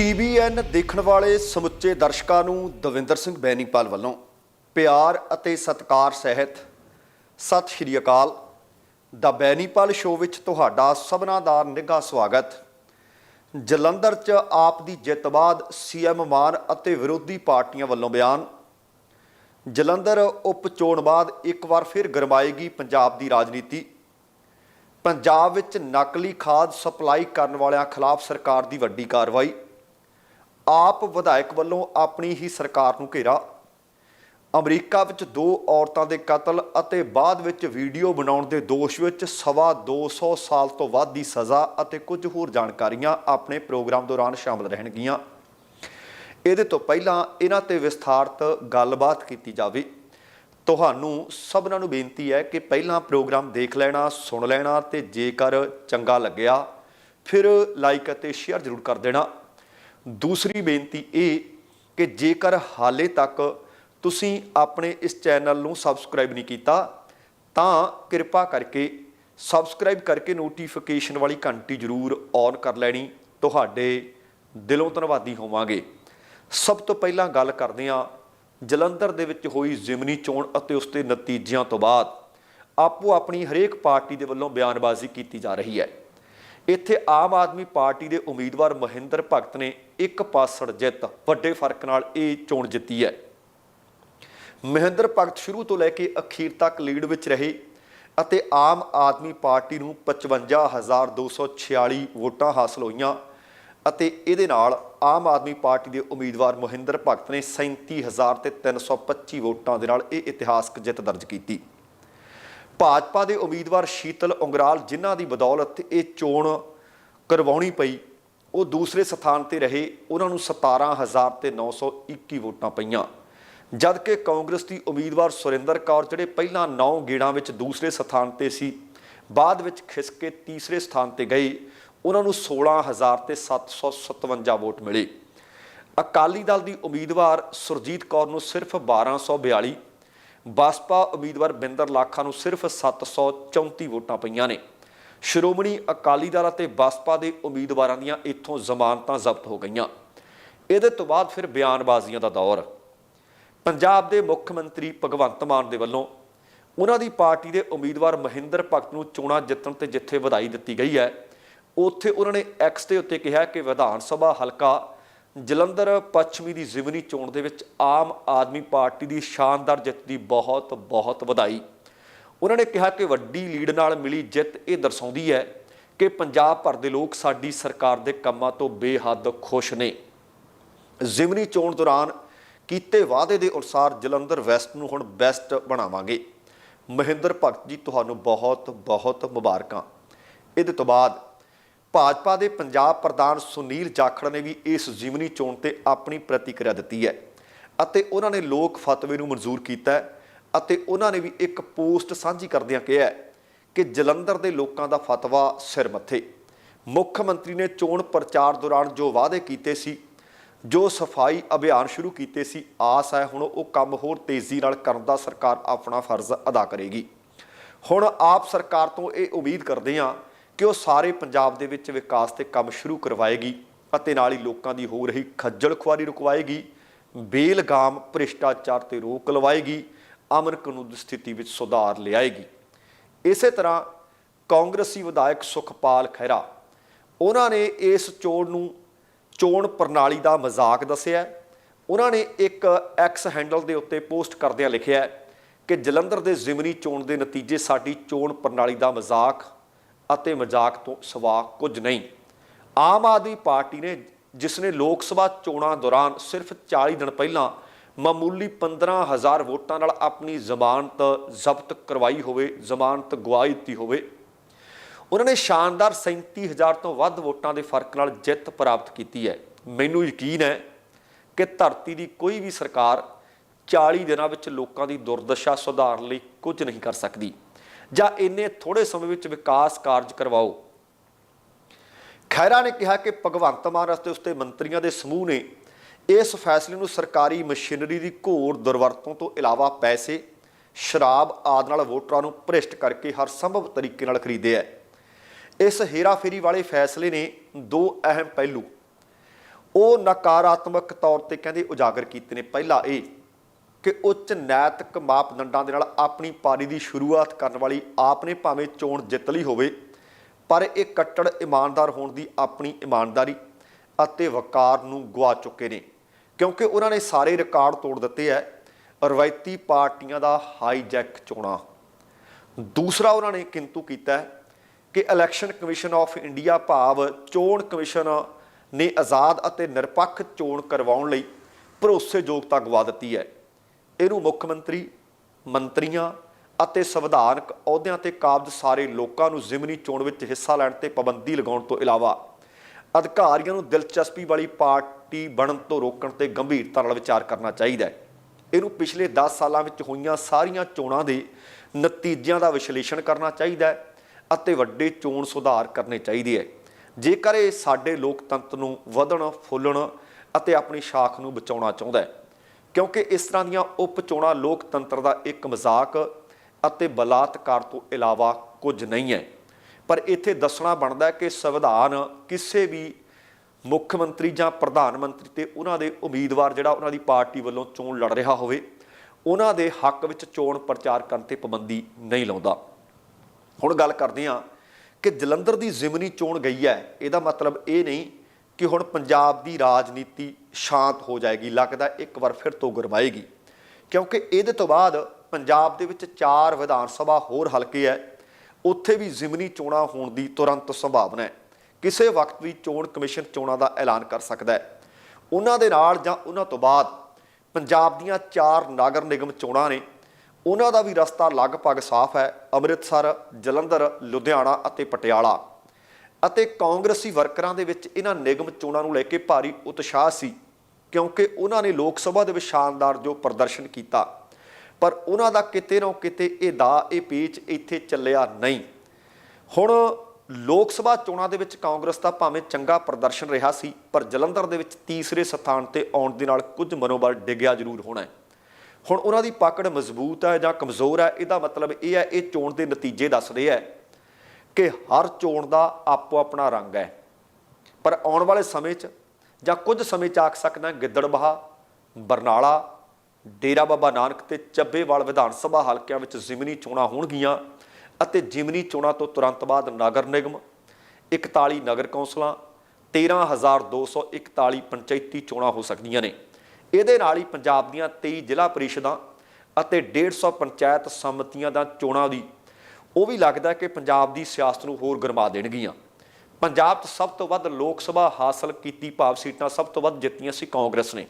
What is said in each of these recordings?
TBN ਦੇਖਣ ਵਾਲੇ ਸਮੁੱਚੇ ਦਰਸ਼ਕਾਂ ਨੂੰ ਦਵਿੰਦਰ ਸਿੰਘ ਬੈਨੀਪਾਲ ਵੱਲੋਂ ਪਿਆਰ ਅਤੇ ਸਤਿਕਾਰ ਸਹਿਤ ਸਤਿ ਸ਼੍ਰੀ ਅਕਾਲ। ਦਾ ਬੈਨੀਪਾਲ ਸ਼ੋਅ ਵਿੱਚ ਤੁਹਾਡਾ ਸਭਨਾਂ ਦਾ ਨਿੱਘਾ ਸਵਾਗਤ। ਜਲੰਧਰ 'ਚ ਆਪ ਦੀ ਜਿੱਤ ਬਾਅਦ ਸੀਐਮ ਮਾਨ ਅਤੇ ਵਿਰੋਧੀ ਪਾਰਟੀਆਂ ਵੱਲੋਂ ਬਿਆਨ। ਜਲੰਧਰ ਉਪ ਚੋਣ ਬਾਅਦ ਇੱਕ ਵਾਰ ਫਿਰ ਗਰਮਾਏਗੀ ਪੰਜਾਬ ਦੀ ਰਾਜਨੀਤੀ। ਪੰਜਾਬ ਵਿੱਚ ਨਕਲੀ ਖਾਦ ਸਪਲਾਈ ਕਰਨ ਵਾਲਿਆਂ ਖਿਲਾਫ ਸਰਕਾਰ ਦੀ ਵੱਡੀ ਕਾਰਵਾਈ। ਆਪ ਵਿਧਾਇਕ ਵੱਲੋਂ ਆਪਣੀ ਹੀ ਸਰਕਾਰ ਨੂੰ ਘੇਰਾ। ਅਮਰੀਕਾ ਵਿੱਚ ਦੋ ਔਰਤਾਂ ਦੇ ਕਤਲ ਅਤੇ ਬਾਅਦ ਵਿੱਚ ਵੀਡੀਓ ਬਣਾਉਣ ਦੇ ਦੋਸ਼ ਵਿੱਚ ਸਵਾ 200 ਸਾਲ ਤੋਂ ਵੱਧ ਦੀ ਸਜ਼ਾ ਅਤੇ ਕੁਝ ਹੋਰ ਜਾਣਕਾਰੀਆਂ ਆਪਣੇ ਪ੍ਰੋਗਰਾਮ ਦੌਰਾਨ ਸ਼ਾਮਲ ਰਹਿਣਗੀਆਂ। ਇਹਦੇ ਤੋਂ ਪਹਿਲਾਂ ਇਹਨਾਂ ਤੇ ਵਿਸਥਾਰਤ ਗੱਲਬਾਤ ਕੀਤੀ ਜਾਵੇ। ਤੁਹਾਨੂੰ ਸਭਨਾਂ ਨੂੰ ਬੇਨਤੀ ਹੈ ਕਿ ਪਹਿਲਾਂ ਪ੍ਰੋਗਰਾਮ ਦੇਖ ਲੈਣਾ, ਸੁਣ ਲੈਣਾ ਤੇ ਜੇਕਰ ਚੰਗਾ ਲੱਗਿਆ, ਫਿਰ ਲਾਈਕ ਅਤੇ ਸ਼ੇਅਰ ਜ਼ਰੂਰ ਕਰ ਦੇਣਾ। ਦੂਸਰੀ ਬੇਨਤੀ ਇਹ ਕਿ ਜੇਕਰ ਹਾਲੇ ਤੱਕ ਤੁਸੀਂ ਆਪਣੇ ਇਸ ਚੈਨਲ ਨੂੰ ਸਬਸਕ੍ਰਾਈਬ ਨਹੀਂ ਕੀਤਾ, ਤਾਂ ਕਿਰਪਾ ਕਰਕੇ ਸਬਸਕ੍ਰਾਈਬ ਕਰਕੇ ਨੋਟੀਫਿਕੇਸ਼ਨ ਵਾਲੀ ਘੰਟੀ ਜ਼ਰੂਰ ਔਨ ਕਰ ਲੈਣੀ। ਤੁਹਾਡੇ ਦਿਲੋਂ ਧੰਨਵਾਦੀ ਹੋਵਾਂਗੇ। ਸਭ ਤੋਂ ਪਹਿਲਾਂ ਗੱਲ ਕਰਦੇ ਹਾਂ ਜਲੰਧਰ ਦੇ ਵਿੱਚ ਹੋਈ ਜ਼ਿਮਨੀ ਚੋਣ ਅਤੇ ਉਸ ਦੇ ਨਤੀਜਿਆਂ ਤੋਂ ਬਾਅਦ। ਆਪੋ ਆਪਣੀ ਹਰੇਕ ਪਾਰਟੀ ਦੇ ਵੱਲੋਂ ਬਿਆਨਬਾਜ਼ੀ ਕੀਤੀ ਜਾ ਰਹੀ ਹੈ। ਇੱਥੇ ਆਮ ਆਦਮੀ ਪਾਰਟੀ ਦੇ ਉਮੀਦਵਾਰ ਮਹਿੰਦਰ ਭਗਤ ਨੇ ਇੱਕ ਪਾਸੜ ਜਿੱਤ ਵੱਡੇ ਫ਼ਰਕ ਨਾਲ ਇਹ ਚੋਣ ਜਿੱਤੀ ਹੈ। ਮਹਿੰਦਰ ਭਗਤ ਸ਼ੁਰੂ ਤੋਂ ਲੈ ਕੇ ਅਖੀਰ ਤੱਕ ਲੀਡ ਵਿੱਚ ਰਹੇ ਅਤੇ ਆਮ ਆਦਮੀ ਪਾਰਟੀ ਨੂੰ 55246 ਵੋਟਾਂ ਹਾਸਲ ਹੋਈਆਂ ਅਤੇ ਇਹਦੇ ਨਾਲ ਆਮ ਆਦਮੀ ਪਾਰਟੀ ਦੇ ਉਮੀਦਵਾਰ ਮਹਿੰਦਰ ਭਗਤ ਨੇ 37000 ਤੇ 325 ਵੋਟਾਂ ਦੇ ਨਾਲ ਇਹ ਇਤਿਹਾਸਕ ਜਿੱਤ ਦਰਜ ਕੀਤੀ। ਭਾਜਪਾ ਦੇ ਉਮੀਦਵਾਰ ਸ਼ੀਤਲ ਉਂਗਰਾਲ ਜਿਨ੍ਹਾਂ ਦੀ ਬਦੌਲਤ ਇਹ ਚੋਣ ਕਰਵਾਉਣੀ ਪਈ। ਉਹ ਦੂਸਰੇ ਸਥਾਨ ਤੇ ਰਹੇ। ਉਹਨਾਂ ਨੂੰ 17000 ਤੇ 921 ਵੋਟਾਂ ਪਈਆਂ। ਜਦਕਿ ਕਾਂਗਰਸ ਦੀ ਉਮੀਦਵਾਰ ਸੁਰਿੰਦਰ ਕੌਰ, ਜਿਹੜੇ ਪਹਿਲਾਂ 9 ਗੇੜਾਂ ਵਿੱਚ ਦੂਸਰੇ ਸਥਾਨ ਤੇ ਸੀ, ਬਾਅਦ ਵਿੱਚ ਖਿਸਕ ਕੇ ਤੀਸਰੇ ਸਥਾਨ ਤੇ ਗਏ। ਉਹਨਾਂ ਨੂੰ 16000 ਤੇ 757 ਵੋਟ ਮਿਲੇ। ਅਕਾਲੀ ਦਲ ਦੀ ਉਮੀਦਵਾਰ ਸੁਰਜੀਤ ਕੌਰ ਨੂੰ ਸਿਰਫ 1242 ਬਸਪਾ ਉਮੀਦਵਾਰ ਬਿੰਦਰ ਲਾਖਾ ਨੂੰ ਸਿਰਫ 734 ਵੋਟਾਂ ਪਈਆਂ ਨੇ। ਸ਼੍ਰੋਮਣੀ ਅਕਾਲੀ ਦਲ ਅਤੇ ਬਸਪਾ ਦੇ ਉਮੀਦਵਾਰਾਂ ਦੀਆਂ ਇੱਥੋਂ ਜ਼ਮਾਨਤਾਂ ਜ਼ਬਤ ਹੋ ਗਈਆਂ। ਇਹਦੇ ਤੋਂ ਬਾਅਦ ਫਿਰ ਬਿਆਨਬਾਜ਼ੀਆਂ ਦਾ ਦੌਰ। ਪੰਜਾਬ ਦੇ ਮੁੱਖ ਮੰਤਰੀ ਭਗਵੰਤ ਮਾਨ ਦੇ ਵੱਲੋਂ ਉਹਨਾਂ ਦੀ ਪਾਰਟੀ ਦੇ ਉਮੀਦਵਾਰ ਮਹਿੰਦਰ ਭਗਤ ਨੂੰ ਚੋਣਾਂ ਜਿੱਤਣ ਤੇ ਜਿੱਥੇ ਵਧਾਈ ਦਿੱਤੀ ਗਈ ਹੈ, ਉੱਥੇ ਉਹਨਾਂ ਨੇ ਐਕਸ ਦੇ ਉੱਤੇ ਕਿਹਾ ਕਿ ਵਿਧਾਨ ਸਭਾ ਹਲਕਾ ਜਲੰਧਰ ਪੱਛਮੀ ਦੀ ਜ਼ਿਮਨੀ ਚੋਣ ਦੇ ਵਿੱਚ ਆਮ ਆਦਮੀ ਪਾਰਟੀ ਦੀ ਸ਼ਾਨਦਾਰ ਜਿੱਤ ਦੀ ਬਹੁਤ ਬਹੁਤ ਵਧਾਈ। ਉਹਨਾਂ ਨੇ ਕਿਹਾ ਕਿ ਵੱਡੀ ਲੀਡ ਨਾਲ ਮਿਲੀ ਜਿੱਤ ਇਹ ਦਰਸਾਉਂਦੀ ਹੈ ਕਿ ਪੰਜਾਬ ਭਰ ਦੇ ਲੋਕ ਸਾਡੀ ਸਰਕਾਰ ਦੇ ਕੰਮਾਂ ਤੋਂ ਬੇਹੱਦ ਖੁਸ਼ ਨੇ। ਜ਼ਿਮਨੀ ਚੋਣ ਦੌਰਾਨ ਕੀਤੇ ਵਾਅਦੇ ਦੇ ਅਨੁਸਾਰ ਜਲੰਧਰ ਵੈਸਟ ਨੂੰ ਹੁਣ ਬੈਸਟ ਬਣਾਵਾਂਗੇ। ਮਹਿੰਦਰ ਭਗਤ ਜੀ, ਤੁਹਾਨੂੰ ਬਹੁਤ ਬਹੁਤ ਮੁਬਾਰਕਾਂ। ਇਹਦੇ ਤੋਂ ਬਾਅਦ ਭਾਜਪਾ ਦੇ ਪੰਜਾਬ ਪ੍ਰਧਾਨ ਸੁਨੀਲ ਜਾਖੜ ਨੇ ਵੀ ਇਸ ਜ਼ਿਮਨੀ ਚੋਣ ਤੇ ਆਪਣੀ ਪ੍ਰਤੀਕਿਰਿਆ ਦਿੱਤੀ ਹੈ ਅਤੇ ਉਹਨਾਂ ਨੇ ਲੋਕ ਫਤਵੇ ਨੂੰ ਮਨਜ਼ੂਰ ਕੀਤਾ ਹੈ। ਅਤੇ ਉਹਨਾਂ ਨੇ ਵੀ ਇੱਕ ਪੋਸਟ ਸਾਂਝੀ ਕਰਦਿਆਂ ਕਿਹਾ ਕਿ ਜਲੰਧਰ ਦੇ ਲੋਕਾਂ ਦਾ ਫਤਵਾ ਸਿਰ ਮੱਥੇ। ਮੁੱਖ ਮੰਤਰੀ ਨੇ ਚੋਣ ਪ੍ਰਚਾਰ ਦੌਰਾਨ ਜੋ ਵਾਅਦੇ ਕੀਤੇ ਸੀ, ਜੋ ਸਫ਼ਾਈ ਅਭਿਆਨ ਸ਼ੁਰੂ ਕੀਤੇ ਸੀ, ਆਸ ਹੈ ਹੁਣ ਉਹ ਕੰਮ ਹੋਰ ਤੇਜ਼ੀ ਨਾਲ ਕਰਨ ਦਾ ਸਰਕਾਰ ਆਪਣਾ ਫਰਜ਼ ਅਦਾ ਕਰੇਗੀ। ਹੁਣ ਆਪ ਸਰਕਾਰ ਤੋਂ ਇਹ ਉਮੀਦ ਕਰਦੇ ਹਾਂ ਕਿ ਉਹ ਸਾਰੇ ਪੰਜਾਬ ਦੇ ਵਿੱਚ ਵਿਕਾਸ ਤੇ ਕੰਮ ਸ਼ੁਰੂ ਕਰਵਾਏਗੀ ਅਤੇ ਨਾਲ ਹੀ ਲੋਕਾਂ ਦੀ ਹੋ ਰਹੀ ਖੱਜਲ ਖੁਆਰੀ ਰੁਕਵਾਏਗੀ, ਬੇਲਗਾਮ ਭ੍ਰਿਸ਼ਟਾਚਾਰ ਤੇ ਰੋਕ ਲਵਾਏਗੀ ਅਮਨ ਕਾਨੂੰਨ ਦੀ ਸਥਿਤੀ ਵਿੱਚ ਸੁਧਾਰ ਲਿਆਏਗੀ। ਇਸੇ ਤਰ੍ਹਾਂ ਕਾਂਗਰਸੀ ਵਿਧਾਇਕ ਸੁਖਪਾਲ ਖਹਿਰਾ, ਉਹਨਾਂ ਨੇ ਇਸ ਚੋਣ ਨੂੰ ਚੋਣ ਪ੍ਰਣਾਲੀ ਦਾ ਮਜ਼ਾਕ ਦੱਸਿਆ ਉਹਨਾਂ ਨੇ ਇੱਕ ਐਕਸ ਹੈਂਡਲ ਦੇ ਉੱਤੇ ਪੋਸਟ ਕਰਦਿਆਂ ਲਿਖਿਆ ਕਿ ਜਲੰਧਰ ਦੇ ਜ਼ਿਮਨੀ ਚੋਣ ਦੇ ਨਤੀਜੇ ਸਾਡੀ ਚੋਣ ਪ੍ਰਣਾਲੀ ਦਾ ਮਜ਼ਾਕ ਅਤੇ ਮਜ਼ਾਕ ਤੋਂ ਸਿਵਾ ਕੁਝ ਨਹੀਂ। ਆਮ ਆਦਮੀ ਪਾਰਟੀ ਨੇ, ਜਿਸ ਨੇ ਲੋਕ ਸਭਾ ਚੋਣਾਂ ਦੌਰਾਨ ਸਿਰਫ 40 ਦਿਨ ਪਹਿਲਾਂ ਮਾਮੂਲੀ 15000 ਵੋਟਾਂ ਨਾਲ ਆਪਣੀ ਜ਼ਮਾਨਤ ਜ਼ਬਤ ਕਰਵਾਈ ਹੋਵੇ, ਜ਼ਮਾਨਤ ਗਵਾਈ ਦਿੱਤੀ ਹੋਵੇ। ਉਹਨਾਂ ਨੇ ਸ਼ਾਨਦਾਰ 37000 ਤੋਂ ਵੱਧ ਵੋਟਾਂ ਦੇ ਫ਼ਰਕ ਨਾਲ ਜਿੱਤ ਪ੍ਰਾਪਤ ਕੀਤੀ ਹੈ। ਮੈਨੂੰ ਯਕੀਨ ਹੈ ਕਿ ਧਰਤੀ ਦੀ ਕੋਈ ਵੀ ਸਰਕਾਰ 40 ਦਿਨਾਂ ਵਿੱਚ ਲੋਕਾਂ ਦੀ ਦੁਰਦਸ਼ਾ ਸੁਧਾਰਨ ਲਈ ਕੁਝ ਨਹੀਂ ਕਰ ਸਕਦੀ। ਜਾਂ ਇੰਨੇ ਥੋੜੇ ਸਮੇਂ ਵਿੱਚ ਵਿਕਾਸ ਕਾਰਜ ਕਰਵਾਓ। ਖੈਰਾ ਨੇ ਕਿਹਾ ਕਿ ਭਗਵੰਤ ਮਾਨ ਅਤੇ ਉਸਦੇ ਮੰਤਰੀਆਂ ਦੇ ਸਮੂਹ ਨੇ ਇਸ ਫੈਸਲੇ ਨੂੰ ਸਰਕਾਰੀ ਮਸ਼ੀਨਰੀ ਦੀ ਘੋਰ ਦੁਰਵਰਤੋਂ ਤੋਂ ਇਲਾਵਾ ਪੈਸੇ, ਸ਼ਰਾਬ ਆਦਿ ਨਾਲ ਵੋਟਰਾਂ ਨੂੰ ਭ੍ਰਿਸ਼ਟ ਕਰਕੇ ਹਰ ਸੰਭਵ ਤਰੀਕੇ ਨਾਲ ਖਰੀਦੇ ਹੈ ਇਸ ਹੇਰਾਫੇਰੀ ਵਾਲੇ ਫੈਸਲੇ ਨੇ ਦੋ ਅਹਿਮ ਪਹਿਲੂ, ਉਹ ਨਕਾਰਾਤਮਕ ਤੌਰ ਤੇ ਕਹਿੰਦੇ ਉਜਾਗਰ ਕੀਤੇ ਨੇ। ਪਹਿਲਾ ਇਹ ਕਿ ਉੱਚ ਨੈਤਿਕ ਮਾਪਦੰਡਾਂ ਦੇ ਨਾਲ ਆਪਣੀ ਪਾਰੀ ਦੀ ਸ਼ੁਰੂਆਤ ਕਰਨ ਵਾਲੀ ਆਪ ਨੇ ਭਾਵੇਂ ਚੋਣ ਜਿੱਤ ਲਈ ਹੋਵੇ, ਪਰ ਇਹ ਕੱਟੜ ਇਮਾਨਦਾਰ ਹੋਣ ਦੀ ਆਪਣੀ ਇਮਾਨਦਾਰੀ ਅਤੇ ਵਕਾਰ ਨੂੰ ਗਵਾ ਚੁੱਕੇ ਨੇ। ਕਿਉਂਕਿ ਉਹਨਾਂ ਨੇ ਸਾਰੇ ਰਿਕਾਰਡ ਤੋੜ ਦਿੱਤੇ ਐ, ਰਵਾਇਤੀ ਪਾਰਟੀਆਂ ਦਾ ਹਾਈਜੈਕ ਚੋਣਾਂ। ਦੂਸਰਾ ਉਹਨਾਂ ਨੇ ਕਿੰਤੂ ਕੀਤਾ ਕਿ ਇਲੈਕਸ਼ਨ ਕਮਿਸ਼ਨ ਆਫ ਇੰਡੀਆ ਭਾਵ ਚੋਣ ਕਮਿਸ਼ਨ ਨੇ ਆਜ਼ਾਦ ਅਤੇ ਨਿਰਪੱਖ ਚੋਣ ਕਰਵਾਉਣ ਲਈ ਭਰੋਸੇਯੋਗਤਾ ਗਵਾ ਦਿੱਤੀ ਹੈ ਇਹਨੂੰ ਮੁੱਖ ਮੰਤਰੀ, ਮੰਤਰੀਆਂ ਅਤੇ ਸੰਵਿਧਾਨਕ ਅਹੁਦਿਆਂ ਤੇ ਕਾਬਜ਼ ਸਾਰੇ ਲੋਕਾਂ ਨੂੰ ਜ਼ਿਮਨੀ ਚੋਣ ਵਿੱਚ ਹਿੱਸਾ ਲੈਣ ਤੇ ਪਾਬੰਦੀ ਲਗਾਉਣ ਤੋਂ ਇਲਾਵਾ ਅਧਿਕਾਰੀਆਂ ਨੂੰ ਦਿਲਚਸਪੀ ਵਾਲੀ ਪਾਰਟੀ ਬਣਨ ਤੋਂ ਰੋਕਣ ਤੇ ਗੰਭੀਰਤਾ ਨਾਲ ਵਿਚਾਰ ਕਰਨਾ ਚਾਹੀਦਾ ਹੈ। ਇਹਨੂੰ ਪਿਛਲੇ 10 ਸਾਲਾਂ ਵਿੱਚ ਹੋਈਆਂ ਸਾਰੀਆਂ ਚੋਣਾਂ ਦੇ ਨਤੀਜਿਆਂ ਦਾ ਵਿਸ਼ਲੇਸ਼ਣ ਕਰਨਾ ਚਾਹੀਦਾ ਹੈ ਅਤੇ ਵੱਡੇ ਚੋਣ ਸੁਧਾਰ ਕਰਨੇ ਚਾਹੀਦੇ ਹੈ। ਜੇਕਰ ਇਹ ਸਾਡੇ ਲੋਕਤੰਤਰ ਨੂੰ ਵਧਣ, ਫੁੱਲਣ ਅਤੇ ਆਪਣੀ ਸ਼ਾਖ ਨੂੰ ਬਚਾਉਣਾ ਚਾਹੁੰਦਾ ਹੈ, ਕਿਉਂਕਿ ਇਸ ਤਰ੍ਹਾਂ ਦੀਆਂ ਉਪ ਚੋਣਾਂ ਲੋਕਤੰਤਰ ਦਾ ਇੱਕ ਮਜ਼ਾਕ ਅਤੇ ਬਲਾਤਕਾਰ ਤੋਂ ਇਲਾਵਾ ਕੁਝ ਨਹੀਂ ਹੈ। ਪਰ ਇੱਥੇ ਦੱਸਣਾ ਬਣਦਾ ਹੈ ਕਿ ਸੰਵਿਧਾਨ ਕਿਸੇ ਵੀ ਮੁੱਖ ਮੰਤਰੀ ਜਾਂ ਪ੍ਰਧਾਨ ਮੰਤਰੀ ਤੇ ਉਹਨਾਂ ਦੇ ਉਮੀਦਵਾਰ ਜਿਹੜਾ ਉਹਨਾਂ ਦੀ ਪਾਰਟੀ ਵੱਲੋਂ ਚੋਣ ਲੜ ਰਿਹਾ ਹੋਵੇ, ਉਹਨਾਂ ਦੇ ਹੱਕ ਵਿੱਚ ਚੋਣ ਪ੍ਰਚਾਰ ਕਰਨ ਤੇ ਪਾਬੰਦੀ ਨਹੀਂ ਲਾਉਂਦਾ। ਹੁਣ ਗੱਲ ਕਰਦੇ ਹਾਂ ਕਿ ਜਲੰਧਰ ਦੀ ਜ਼ਿਮਨੀ ਚੋਣ ਗਈ ਹੈ, ਇਹਦਾ ਮਤਲਬ ਇਹ ਨਹੀਂ ਕਿ ਹੁਣ ਪੰਜਾਬ ਦੀ ਰਾਜਨੀਤੀ ਸ਼ਾਂਤ ਹੋ ਜਾਏਗੀ, ਲੱਗਦਾ ਇੱਕ ਵਾਰ ਫਿਰ ਤੋਂ ਗਰਮਾਏਗੀ। ਕਿਉਂਕਿ ਇਹਦੇ ਤੋਂ ਬਾਅਦ ਪੰਜਾਬ ਦੇ ਵਿੱਚ ਚਾਰ ਵਿਧਾਨ ਸਭਾ ਹੋਰ ਹਲਕੇ ਹੈ, ਉੱਥੇ ਵੀ ਜ਼ਿਮਨੀ ਚੋਣਾਂ ਹੋਣ ਦੀ ਤੁਰੰਤ ਸੰਭਾਵਨਾ ਹੈ। ਕਿਸੇ ਵਕਤ ਵੀ ਚੋਣ ਕਮਿਸ਼ਨ ਚੋਣਾਂ ਦਾ ਐਲਾਨ ਕਰ ਸਕਦਾ ਹੈ। ਉਹਨਾਂ ਦੇ ਨਾਲ ਜਾਂ ਉਹਨਾਂ ਤੋਂ ਬਾਅਦ ਪੰਜਾਬ ਦੀਆਂ ਚਾਰ ਨਗਰ ਨਿਗਮ ਚੋਣਾਂ ਨੇ। ਉਹਨਾਂ ਦਾ ਵੀ ਰਸਤਾ ਲਗਭਗ ਸਾਫ਼ ਹੈ। ਅੰਮ੍ਰਿਤਸਰ, ਜਲੰਧਰ, ਲੁਧਿਆਣਾ ਅਤੇ ਪਟਿਆਲਾ। ਅਤੇ ਕਾਂਗਰਸੀ ਵਰਕਰਾਂ ਦੇ ਵਿੱਚ ਇਹਨਾਂ ਨਿਗਮ ਚੋਣਾਂ ਨੂੰ ਲੈ ਕੇ ਭਾਰੀ ਉਤਸ਼ਾਹ ਸੀ, ਕਿਉਂਕਿ ਉਹਨਾਂ ਨੇ ਲੋਕ ਸਭਾ ਦੇ ਵਿੱਚ ਸ਼ਾਨਦਾਰ ਜੋ ਪ੍ਰਦਰਸ਼ਨ ਕੀਤਾ। ਪਰ ਉਹਨਾਂ ਦਾ ਕਿਤੇ ਨਾ ਕਿਤੇ ਇਹ ਦਾ, ਇਹ ਪੇਚ ਇੱਥੇ ਚੱਲਿਆ ਨਹੀਂ। ਹੁਣ ਲੋਕ ਸਭਾ ਚੋਣਾਂ ਦੇ ਵਿੱਚ ਕਾਂਗਰਸ ਦਾ ਭਾਵੇਂ ਚੰਗਾ ਪ੍ਰਦਰਸ਼ਨ ਰਿਹਾ ਸੀ, ਪਰ ਜਲੰਧਰ ਦੇ ਵਿੱਚ ਤੀਸਰੇ ਸਥਾਨ ਤੇ ਆਉਣ ਦੇ ਨਾਲ ਕੁਝ ਮਨੋਬਲ ਡਿੱਗਿਆ ਜ਼ਰੂਰ ਹੋਣਾ ਹੈ। ਹੁਣ ਉਹਨਾਂ ਦੀ ਪਕੜ ਮਜ਼ਬੂਤ ਹੈ ਜਾਂ ਕਮਜ਼ੋਰ ਹੈ, ਇਹਦਾ ਮਤਲਬ ਇਹ ਹੈ, ਇਹ ਚੋਣ ਦੇ ਨਤੀਜੇ ਦੱਸਦੇ ਹੈ ਕਿ ਹਰ ਚੋਣ ਦਾ ਆਪੋ ਆਪਣਾ ਰੰਗ ਹੈ। ਪਰ ਆਉਣ ਵਾਲੇ ਸਮੇਂ 'ਚ ਜਾਂ ਕੁਝ ਸਮੇਂ 'ਚ ਆਖ ਸਕਦਾ ਗਿੱਦੜਬਾਹਾ ਬਰਨਾਲਾ, ਡੇਰਾ ਬਾਬਾ ਨਾਨਕ ਤੇ ਚੱਬੇਵਾਲ ਵਿਧਾਨ ਸਭਾ ਹਲਕਿਆਂ ਵਿੱਚ ਜ਼ਿਮਨੀ ਚੋਣਾਂ ਹੋਣਗੀਆਂ। ਅਤੇ ਜ਼ਿਮਨੀ ਚੋਣਾਂ ਤੋਂ ਤੁਰੰਤ ਬਾਅਦ ਨਗਰ ਨਿਗਮ 41 ਨਗਰ ਕੌਂਸਲਾਂ 13241 ਪੰਚਾਇਤੀ ਚੋਣਾਂ ਹੋ ਸਕਦੀਆਂ ਨੇ। ਇਹਦੇ ਨਾਲ ਹੀ ਪੰਜਾਬ ਦੀਆਂ 23 ਜ਼ਿਲ੍ਹਾ ਪਰਿਸ਼ਦਾਂ ਅਤੇ 150 ਪੰਚਾਇਤ ਸਮਿਤੀਆਂ ਦਾ ਚੋਣਾਂ ਦੀ, ਉਹ ਵੀ ਲੱਗਦਾ ਕਿ ਪੰਜਾਬ ਦੀ ਸਿਆਸਤ ਨੂੰ ਹੋਰ ਗਰਮਾ ਦੇਣਗੀਆਂ। ਪੰਜਾਬ 'ਚ ਸਭ ਤੋਂ ਵੱਧ ਲੋਕ ਸਭਾ ਹਾਸਲ ਕੀਤੀ ਭਾਵ ਸੀਟਾਂ ਸਭ ਤੋਂ ਵੱਧ ਜਿੱਤੀਆਂ ਸੀ ਕਾਂਗਰਸ ਨੇ।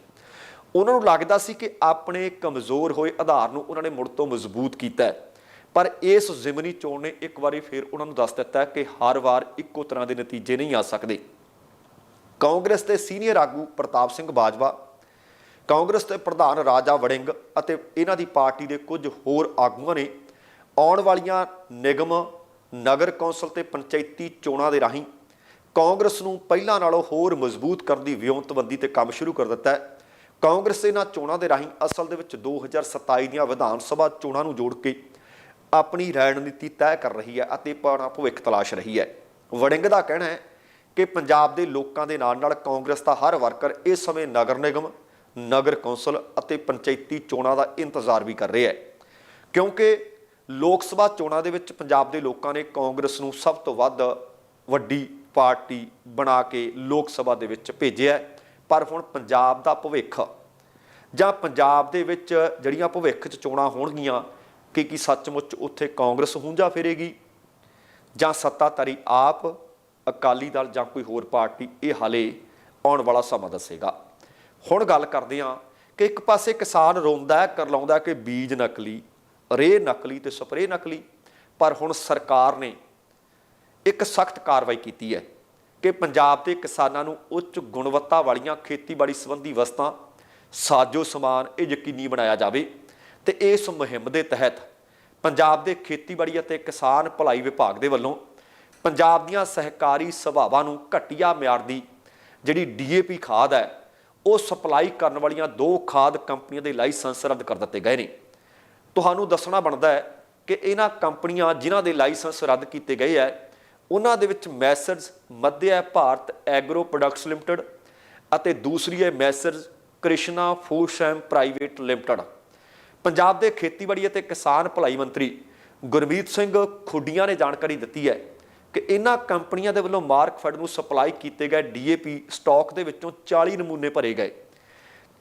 ਉਹਨਾਂ ਨੂੰ ਲੱਗਦਾ ਸੀ ਕਿ ਆਪਣੇ ਕਮਜ਼ੋਰ ਹੋਏ ਆਧਾਰ ਨੂੰ ਉਹਨਾਂ ਨੇ ਮੁੜ ਤੋਂ ਮਜ਼ਬੂਤ ਕੀਤਾ ਹੈ। ਪਰ ਇਸ ਜ਼ਿਮਨੀ ਚੋਣ ਨੇ ਇੱਕ ਵਾਰੀ ਫਿਰ ਉਹਨਾਂ ਨੂੰ ਦੱਸ ਦਿੱਤਾ ਕਿ ਹਰ ਵਾਰ ਇੱਕੋ ਤਰ੍ਹਾਂ ਦੇ ਨਤੀਜੇ ਨਹੀਂ ਆ ਸਕਦੇ। ਕਾਂਗਰਸ ਦੇ ਸੀਨੀਅਰ ਆਗੂ ਪ੍ਰਤਾਪ ਸਿੰਘ ਬਾਜਵਾ, ਕਾਂਗਰਸ ਦੇ ਪ੍ਰਧਾਨ ਰਾਜਾ ਵੜਿੰਗ ਅਤੇ ਇਹਨਾਂ ਦੀ ਪਾਰਟੀ ਦੇ ਕੁਝ ਹੋਰ ਆਗੂਆਂ ਨੇ ਆਉਣ ਵਾਲੀਆਂ ਨਿਗਮ, ਨਗਰ ਕੌਂਸਲ ਤੇ ਪੰਚਾਇਤੀ ਚੋਣਾਂ ਦੇ ਰਾਹੀਂ ਕਾਂਗਰਸ ਨੂੰ ਪਹਿਲਾਂ ਨਾਲੋਂ ਹੋਰ ਮਜ਼ਬੂਤ ਕਰਨ ਦੀ ਵਿਉਂਤਬੰਦੀ ਤੇ ਕੰਮ ਸ਼ੁਰੂ ਕਰ ਦਿੱਤਾ ਹੈ। ਕਾਂਗਰਸ ਇਹਨਾਂ ਚੋਣਾਂ ਦੇ ਰਾਹੀਂ ਅਸਲ ਦੇ ਵਿੱਚ 2027 ਦੀਆਂ ਵਿਧਾਨ ਸਭਾ ਚੋਣਾਂ ਨੂੰ ਜੋੜ ਕੇ ਆਪਣੀ ਰਣਨੀਤੀ ਤੈਅ ਕਰ ਰਹੀ ਹੈ ਅਤੇ ਆਪਣਾ ਭਵਿੱਖ ਤਲਾਸ਼ ਰਹੀ ਹੈ। ਵੜਿੰਗ ਦਾ ਕਹਿਣਾ ਹੈ ਕਿ ਪੰਜਾਬ ਦੇ ਲੋਕਾਂ ਦੇ ਨਾਲ ਨਾਲ ਕਾਂਗਰਸ ਦਾ ਹਰ ਵਰਕਰ ਇਸ ਸਮੇਂ ਨਗਰ ਨਿਗਮ, ਨਗਰ ਕੌਂਸਲ ਅਤੇ ਪੰਚਾਇਤੀ ਚੋਣਾਂ ਦਾ ਇੰਤਜ਼ਾਰ ਵੀ ਕਰ ਰਿਹਾ ਹੈ। ਕਿਉਂਕਿ ਲੋਕ ਸਭਾ ਚੋਣਾਂ ਦੇ ਵਿੱਚ ਪੰਜਾਬ ਦੇ ਲੋਕਾਂ ਨੇ ਕਾਂਗਰਸ ਨੂੰ ਸਭ ਤੋਂ ਵੱਧ ਵੱਡੀ ਪਾਰਟੀ ਬਣਾ ਕੇ ਲੋਕ ਸਭਾ ਦੇ ਵਿੱਚ ਭੇਜਿਆ ਪਰ ਹੁਣ ਪੰਜਾਬ ਦਾ ਭਵਿੱਖ ਜਾਂ ਪੰਜਾਬ ਦੇ ਵਿੱਚ ਜਿਹੜੀਆਂ ਭਵਿੱਖ 'ਚ ਚੋਣਾਂ ਹੋਣਗੀਆਂ ਕਿ ਕੀ ਸੱਚਮੁੱਚ ਉੱਥੇ ਕਾਂਗਰਸ ਹੁੰਜਾ ਫਿਰੇਗੀ? ਜਾਂ ਸੱਤਾਧਾਰੀ ਆਪ ਅਕਾਲੀ ਦਲ ਜਾਂ ਕੋਈ ਹੋਰ ਪਾਰਟੀ ਇਹ ਹਾਲੇ ਆਉਣ ਵਾਲਾ ਸਮਾਂ ਦੱਸੇਗਾ? ਹੁਣ ਗੱਲ ਕਰਦੇ ਹਾਂ ਕਿ ਇੱਕ ਪਾਸੇ ਕਿਸਾਨ ਰੋਂਦਾ ਕਰਲਾਉਂਦਾ ਕਿ ਬੀਜ ਨਕਲੀ ਰੇ ਨਕਲੀ ਤੇ ਸਪਰੇਅ ਨਕਲੀ, ਪਰ ਹੁਣ ਸਰਕਾਰ ਨੇ ਇੱਕ ਸਖਤ ਕਾਰਵਾਈ ਕੀਤੀ ਹੈ ਕਿ ਪੰਜਾਬ ਦੇ ਕਿਸਾਨਾਂ ਨੂੰ ਉੱਚ ਗੁਣਵੱਤਾ ਵਾਲੀਆਂ ਖੇਤੀਬਾੜੀ ਸੰਬੰਧੀ ਵਸਤਾਂ ਸਾਜੋ ਸਮਾਨ ਇਹ ਯਕੀਨੀ ਬਣਾਇਆ ਜਾਵੇ ਤੇ ਇਸ ਮੁਹਿੰਮ ਦੇ ਤਹਿਤ ਪੰਜਾਬ ਦੇ ਖੇਤੀਬਾੜੀ ਅਤੇ ਕਿਸਾਨ ਭਲਾਈ ਵਿਭਾਗ ਦੇ ਵੱਲੋਂ ਪੰਜਾਬ ਦੀਆਂ ਸਹਿਕਾਰੀ ਸਭਾਵਾਂ ਨੂੰ ਘਟੀਆ ਮਿਆਰ ਦੀ ਜਿਹੜੀ ਡੀਏਪੀ ਖਾਦ ਹੈ, ਉਹ ਸਪਲਾਈ ਕਰਨ ਵਾਲੀਆਂ ਦੋ ਖਾਦ ਕੰਪਨੀਆਂ ਦੇ ਲਾਇਸੈਂਸ ਰੱਦ ਕਰ ਦਿੱਤੇ ਗਏ ਨੇ। ਤੁਹਾਨੂੰ ਦੱਸਣਾ ਬਣਦਾ ਹੈ ਕਿ ਇਹਨਾਂ ਕੰਪਨੀਆਂ ਜਿਨ੍ਹਾਂ ਦੇ ਲਾਇਸੈਂਸ ਰੱਦ ਕੀਤੇ ਗਏ ਹੈ, ਉਹਨਾਂ ਦੇ ਵਿੱਚ messrs Madhya Bharat agro products limited ਅਤੇ ਦੂਸਰੀ ਹੈ ਮੈਸਰਜ਼ ਕ੍ਰਿਸ਼ਨਾ ਫੂਡਸੈਮ ਪ੍ਰਾਈਵੇਟ ਲਿਮਟਿਡ। ਪੰਜਾਬ ਦੇ ਖੇਤੀਬਾੜੀ ਅਤੇ ਕਿਸਾਨ ਭਲਾਈ ਮੰਤਰੀ ਗੁਰਮੀਤ ਸਿੰਘ ਖੁੱਡੀਆਂ ਨੇ ਜਾਣਕਾਰੀ ਦਿੱਤੀ ਹੈ ਕਿ ਇਹਨਾਂ ਕੰਪਨੀਆਂ ਦੇ ਵੱਲੋਂ ਮਾਰਕਫੈਡ ਨੂੰ ਸਪਲਾਈ ਕੀਤੇ ਗਏ ਡੀਏਪੀ ਸਟਾਕ ਦੇ ਵਿੱਚੋਂ 40 ਨਮੂਨੇ ਭਰੇ ਗਏ।